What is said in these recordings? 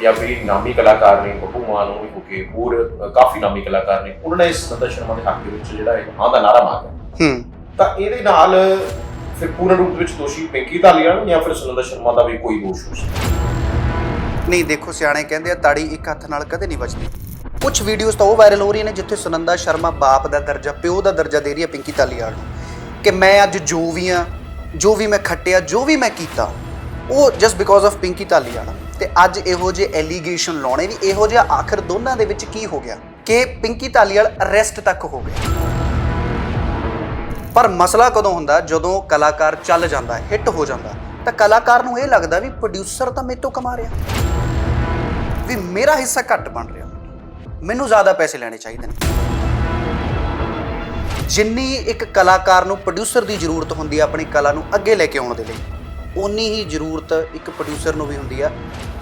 ਫਿਰ ਨਾਮੀ ਕਲਾਕਾਰ ਨੇ ਬੱਬੂ ਮਾਨ ਨੂੰ ਹੋ ਕੇ ਹੋਰ ਕਾਫੀ ਨਾਮੀ ਕਲਾਕਾਰ ਨੇ ਉਹਨਾਂ ਨੇ ਇਸ ਸ਼ਰਮਾ ਦੇ ਹੱਕ ਦੇ ਵਿੱਚ ਜਿਹੜਾ ਇਹ ਹਾਂ ਦਾ ਨਾਰਾ ਮਾਰਿਆ ਹੂੰ। ਤਾਂ ਇਹਦੇ ਨਾਲ ਫਿਰ ਪੂਰਨ ਰੂਪ ਵਿੱਚ ਦੋਸ਼ੀ ਪਿੰਕੀ ਧਾਲੀਵਾਲ ਜਾਂ ਫਿਰ ਸੁਨੰਦਾ ਸ਼ਰਮਾ ਦਾ ਵੀ ਕੋਈ ਦੋਸ਼ ਹੋ ਸਕਦਾ ਨਹੀਂ ਦੇਖੋ ਸਿਆਣੇ ਕਹਿੰਦੇ ਆ ਤਾੜੀ ਇੱਕ ਹੱਥ ਨਾਲ ਕਦੇ ਨਹੀਂ ਵੱਜਦੀ। ਕੁਝ ਵੀਡੀਓਜ਼ ਤਾਂ ਉਹ ਵਾਇਰਲ ਹੋ ਰਹੀਆਂ ਨੇ ਜਿੱਥੇ ਸੁਨੰਦਾ ਸ਼ਰਮਾ ਬਾਪ ਦਾ ਦਰਜਾ ਪਿਓ ਦਾ ਦਰਜਾ ਦੇ ਰਹੀ ਹੈ ਪਿੰਕੀ ਧਾਲੀਵਾਲ ਨੂੰ। ਕਿ ਮੈਂ ਅੱਜ ਜੋ ਵੀ ਆ ਜੋ ਵੀ ਮੈਂ ਖੱਟਿਆ ਜੋ ਵੀ ਮੈਂ ਕੀਤਾ ਉਹ just because of Pinky Dhaliwal ਤੇ ਅੱਜ ਇਹੋ ਜਿਹੇ ਐਲੀਗੇਸ਼ਨ ਲਾਉਣੇ ਵੀ ਇਹੋ ਜਿਹਾ ਆਖਰ ਦੋਨਾਂ ਦੇ ਵਿੱਚ ਕੀ ਹੋ ਗਿਆ? ਕਿ ਪਿੰਕੀ ਧਾਲੀਵਾਲ ਅਰੈਸਟ ਤੱਕ ਹੋ ਗਿਆ ਪਰ ਮਸਲਾ ਕਦੋਂ ਹੁੰਦਾ? ਜਦੋਂ ਕਲਾਕਾਰ ਚੱਲ ਜਾਂਦਾ ਹਿੱਟ ਹੋ ਜਾਂਦਾ, ਤਾਂ ਕਲਾਕਾਰ ਨੂੰ ਇਹ ਲੱਗਦਾ ਵੀ ਪ੍ਰੋਡਿਊਸਰ ਤਾਂ ਮੇਰੇ ਤੋਂ ਕਮਾ ਰਿਹਾ। ਵੀ ਮੇਰਾ ਹਿੱਸਾ ਘੱਟ ਬਣ ਰਿਹਾ। ਮੈਨੂੰ ਜ਼ਿਆਦਾ ਪੈਸੇ ਲੈਣੇ ਚਾਹੀਦੇ ਨੇ। ਜਿੰਨੀ ਇੱਕ ਕਲਾਕਾਰ ਨੂੰ ਪ੍ਰੋਡਿਊਸਰ ਦੀ ਜ਼ਰੂਰਤ ਹੁੰਦੀ ਹੈ ਆਪਣੀ ਕਲਾ ਨੂੰ ਅੱਗੇ ਲੈ ਕੇ ਆਉਣ ਦੇ ਲਈ। ਉਨੀ ਹੀ ਜ਼ਰੂਰਤ ਇੱਕ ਪ੍ਰੋਡਿਊਸਰ ਨੂੰ ਵੀ ਹੁੰਦੀ ਆ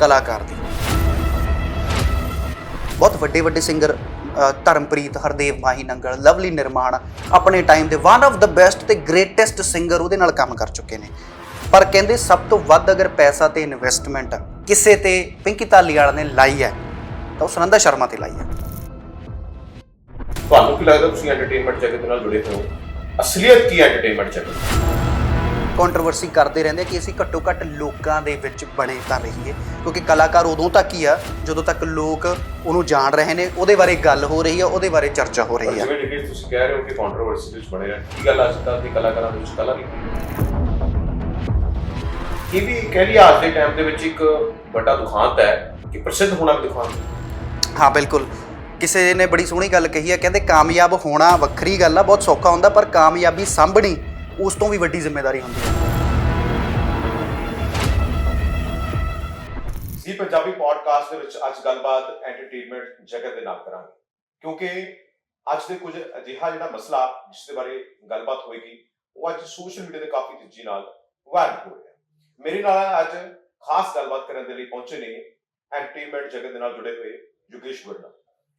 ਕਲਾਕਾਰ ਦੀ। ਬਹੁਤ ਵੱਡੇ ਵੱਡੇ ਸਿੰਗਰ ਧਰਮਪ੍ਰੀਤ, ਹਰਦੇਵ, ਮਾਹੀ ਨੰਗਲ, ਲਵਲੀ ਨਿਰਮਾਣ ਆਪਣੇ ਟਾਈਮ ਦੇ ਵਨ ਆਫ ਦਾ ਬੈਸਟ ਤੇ ਗ੍ਰੇਟੈਸਟ ਸਿੰਗਰ ਉਹਦੇ ਨਾਲ ਕੰਮ ਕਰ ਚੁੱਕੇ ਨੇ। ਪਰ ਕਹਿੰਦੇ ਸਭ ਤੋਂ ਵੱਧ ਅਗਰ ਪੈਸਾ ਤੇ ਇਨਵੈਸਟਮੈਂਟ ਕਿਸੇ ਤੇ ਪਿੰਕੀ ਧਾਲੀਵਾਲ ਨੇ ਲਾਈ ਹੈ, ਤਾਂ ਉਹ ਸੁਨੰਦਾ ਸ਼ਰਮਾ ਤੇ ਲਾਈ ਹੈ। ਤੁਹਾਨੂੰ ਕੀ ਲੱਗਦਾ ਤੁਸੀਂ ਐਂਟਰਟੇਨਮੈਂਟ ਜਗਤ ਨਾਲ ਜੁੜੇ ਹੋ? ਅਸਲੀਅਤ ਕੀ ਐਂਟਰਟੇਨਮੈਂਟ ਜਗਤ? ਕੰਟਰੋਵਰਸੀ ਕਰਦੇ ਰਹਿੰਦੇ ਕਿ ਅਸੀਂ ਘੱਟੋ ਘੱਟ ਲੋਕਾਂ ਦੇ ਵਿੱਚ ਬਣੇ ਤਾਂ ਰਹੀਏ। ਕਿਉਂਕਿ ਕਲਾਕਾਰ ਉਦੋਂ ਤੱਕ ਹੀ ਆ ਜਦੋਂ ਤੱਕ ਲੋਕ ਉਹਨੂੰ ਜਾਣ ਰਹੇ ਨੇ ਉਹਦੇ ਬਾਰੇ ਗੱਲ ਹੋ ਰਹੀ ਹੈ ਉਹਦੇ ਬਾਰੇ ਚਰਚਾ ਹੋ ਰਹੀ ਹੈ ਜਿਵੇਂ ਜਿਵੇਂ ਤੁਸੀਂ ਕਹਿ ਰਹੇ ਹੋ ਕਿ ਕੰਟਰੋਵਰਸੀ ਵਿੱਚ ਬਣੇ ਰਹਿਣ ਕੀ ਗੱਲ ਅੱਜ ਤੱਕ ਦੇ ਕਲਾਕਾਰਾਂ ਦੇ ਵਿੱਚ ਕਲਾ ਨਹੀਂ ਇਹ ਵੀ ਕਹਿ ਲਈ ਅੱਜ ਦੇ ਟਾਈਮ ਦੇ ਵਿੱਚ ਇੱਕ ਵੱਡਾ ਦੁਖਾਂਤ ਹੈ ਕਿ ਪ੍ਰਸਿੱਧ ਹੋਣਾ ਵੀ ਦੁਖਾਂਤ ਹੈ। ਹਾਂ ਬਿਲਕੁਲ। ਕਿਸੇ ਨੇ ਬੜੀ ਸੋਹਣੀ ਗੱਲ ਕਹੀ ਹੈ ਕਹਿੰਦੇ ਕਾਮਯਾਬ ਹੋਣਾ ਵੱਖਰੀ ਗੱਲ ਆ ਬਹੁਤ ਸੌਖਾ ਹੁੰਦਾ ਪਰ ਕਾਮਯਾਬੀ ਸਾਂਭਣੀ ਉਸ ਤੋਂ ਵੀ ਵੱਡੀ ਜ਼ਿੰਮੇਵਾਰੀ ਹੁੰਦੀ ਹੈ। ਜੀ, ਪੰਜਾਬੀ ਪੋਡਕਾਸਟ ਦੇ ਵਿੱਚ ਅੱਜ ਗੱਲਬਾਤ ਐਂਟਰਟੇਨਮੈਂਟ ਜਗਤ ਦੇ ਨਾਲ ਕਰਾਂਗੇ। ਕਿਉਂਕਿ ਅੱਜ ਦੇ ਕੁਝ ਅਜਿਹਾ ਜਿਹੜਾ ਮਸਲਾ ਜਿਸ ਦੇ ਬਾਰੇ ਗੱਲਬਾਤ ਹੋਏਗੀ, ਉਹ ਅੱਜ ਸੋਸ਼ਲ ਮੀਡੀਆ ਦੇ ਕਾਫੀ ਤੇਜ਼ੀ ਨਾਲ ਵਾਇਰਲ ਹੋ ਰਿਹਾ ਮੇਰੇ ਨਾਲ ਅੱਜ ਖਾਸ ਗੱਲਬਾਤ ਕਰਨ ਦੇ ਲਈ ਪਹੁੰਚੇ ਨੇ ਐਂਟਰਟੇਨਮੈਂਟ ਜਗਤ ਦੇ ਨਾਲ ਜੁੜੇ ਹੋਏ ਯੋਗੇਸ਼ ਗੁਰਨਾ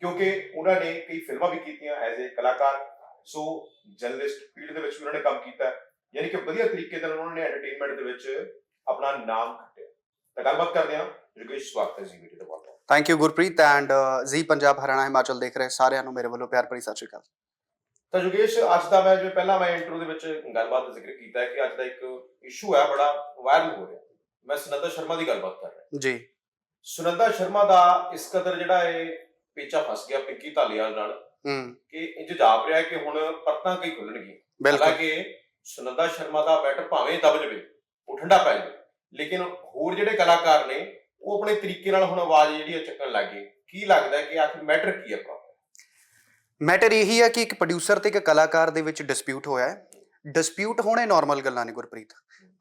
ਕਿਉਂਕਿ ਉਹਨਾਂ ਨੇ ਕਈ ਫਿਲਮਾਂ ਵੀ ਕੀਤੀਆਂ ਐਜ਼ ਅ ਕਲਾਕਾਰ ਸੋ ਜਰਨਲਿਸਟ ਫੀਲਡ ਦੇ ਵਿੱਚ ਵੀ ਉਹਨਾਂ ਨੇ ਕੰਮ ਕੀਤਾ ਹੈ। ਯਾਨੀ ਕਿ ਵਧੀਆ ਤਰੀਕੇ ਨਾਲ ਉਹਨਾਂ ਨੇ ਐਂਟਰਟੇਨਮੈਂਟ ਦੇ ਵਿੱਚ ਆਪਣਾ ਨਾਮ ਖੱਟਿਆ। ਤਾਂ ਗੱਲਬਾਤ ਕਰਦੇ ਹਾਂ। ਯੋਗੇਸ਼ ਸਵਾਗਤ ਹੈ ਜੀ ਵੀਡੀਓ ਦੇ ਬਹੁਤ ਬਹੁਤ thank you Gurpreet and Zee Punjab Haryana Himachal ਦੇਖ ਰਹੇ ਸਾਰਿਆਂ ਨੂੰ ਮੇਰੇ ਵੱਲੋਂ ਪਿਆਰ ਭਰੀ ਸਤਿ ਸ਼੍ਰੀ ਅਕਾਲ। ਤਾਂ ਯੋਗੇਸ਼ ਅੱਜ ਦਾ ਮੈਂ ਜਿਵੇਂ ਪਹਿਲਾਂ ਮੈਂ ਇੰਟਰੋ ਦੇ ਵਿੱਚ ਗੱਲਬਾਤ ਦਾ ਜ਼ਿਕਰ ਕੀਤਾ ਹੈ ਕਿ ਅੱਜ ਦਾ ਇੱਕ ਇਸ਼ੂ ਹੈ ਬੜਾ ਵਾਇਰਲ ਹੋ ਰਿਹਾ। ਮੈਂ ਸੁਨੰਦਾ ਸ਼ਰਮਾ ਦੀ ਗੱਲਬਾਤ ਕਰ ਰਿਹਾ। ਜੀ। ਸੁਨੰਦਾ ਸ਼ਰਮਾ ਦਾ ਇਸ ਕਦਰ ਜਿਹੜਾ ਇਹ ਪੇਚਾ ਫਸ ਗਿਆ ਪਿੰਕੀ ਧਾਲੀਵਾਲ ਨਾਲ। ਹੂੰ। ਕਿ ਇੰਜ ਜਾਪ ਰਿਹਾ ਕਿ ਹੁਣ ਪਰਤਾਂ ਕਈ ਖੁੱਲਣਗੀਆਂ। ਬਿਲਕੁਲ। ਹਾਲਾਂਕਿ ਸੁਨੰਦਾ ਸ਼ਰਮਾ ਦਾ ਬੈਟਰ ਭਾਵੇਂ ਦਬ ਜਵੇ ਉਹ ਠੰਡਾ ਪੈ ਜਾਵੇ ਲੇਕਿਨ ਹੋਰ ਜਿਹੜੇ ਕਲਾਕਾਰ ਨੇ ਉਹ ਆਪਣੇ ਤਰੀਕੇ ਨਾਲ ਹੁਣ ਆਵਾਜ਼ ਜਿਹੜੀ ਹੈ ਚੱਕਣ ਲੱਗ ਗਏ। ਕੀ ਲੱਗਦਾ ਕਿ ਆਖਿਰ ਮੈਟਰ ਕੀ ਹੈ ਪ੍ਰੋਬਲਮ ਮੈਟਰ ਇਹੀ ਹੈ ਕਿ ਇੱਕ ਪ੍ਰੋਡਿਊਸਰ ਤੇ ਇੱਕ ਕਲਾਕਾਰ ਦੇ ਵਿੱਚ ਡਿਸਪਿਊਟ ਹੋਇਆ ਹੈ। ਡਿਸਪਿਊਟ ਹੋਣੇ ਨਾਰਮਲ ਗੱਲਾਂ ਨੇ ਗੁਰਪ੍ਰੀਤ।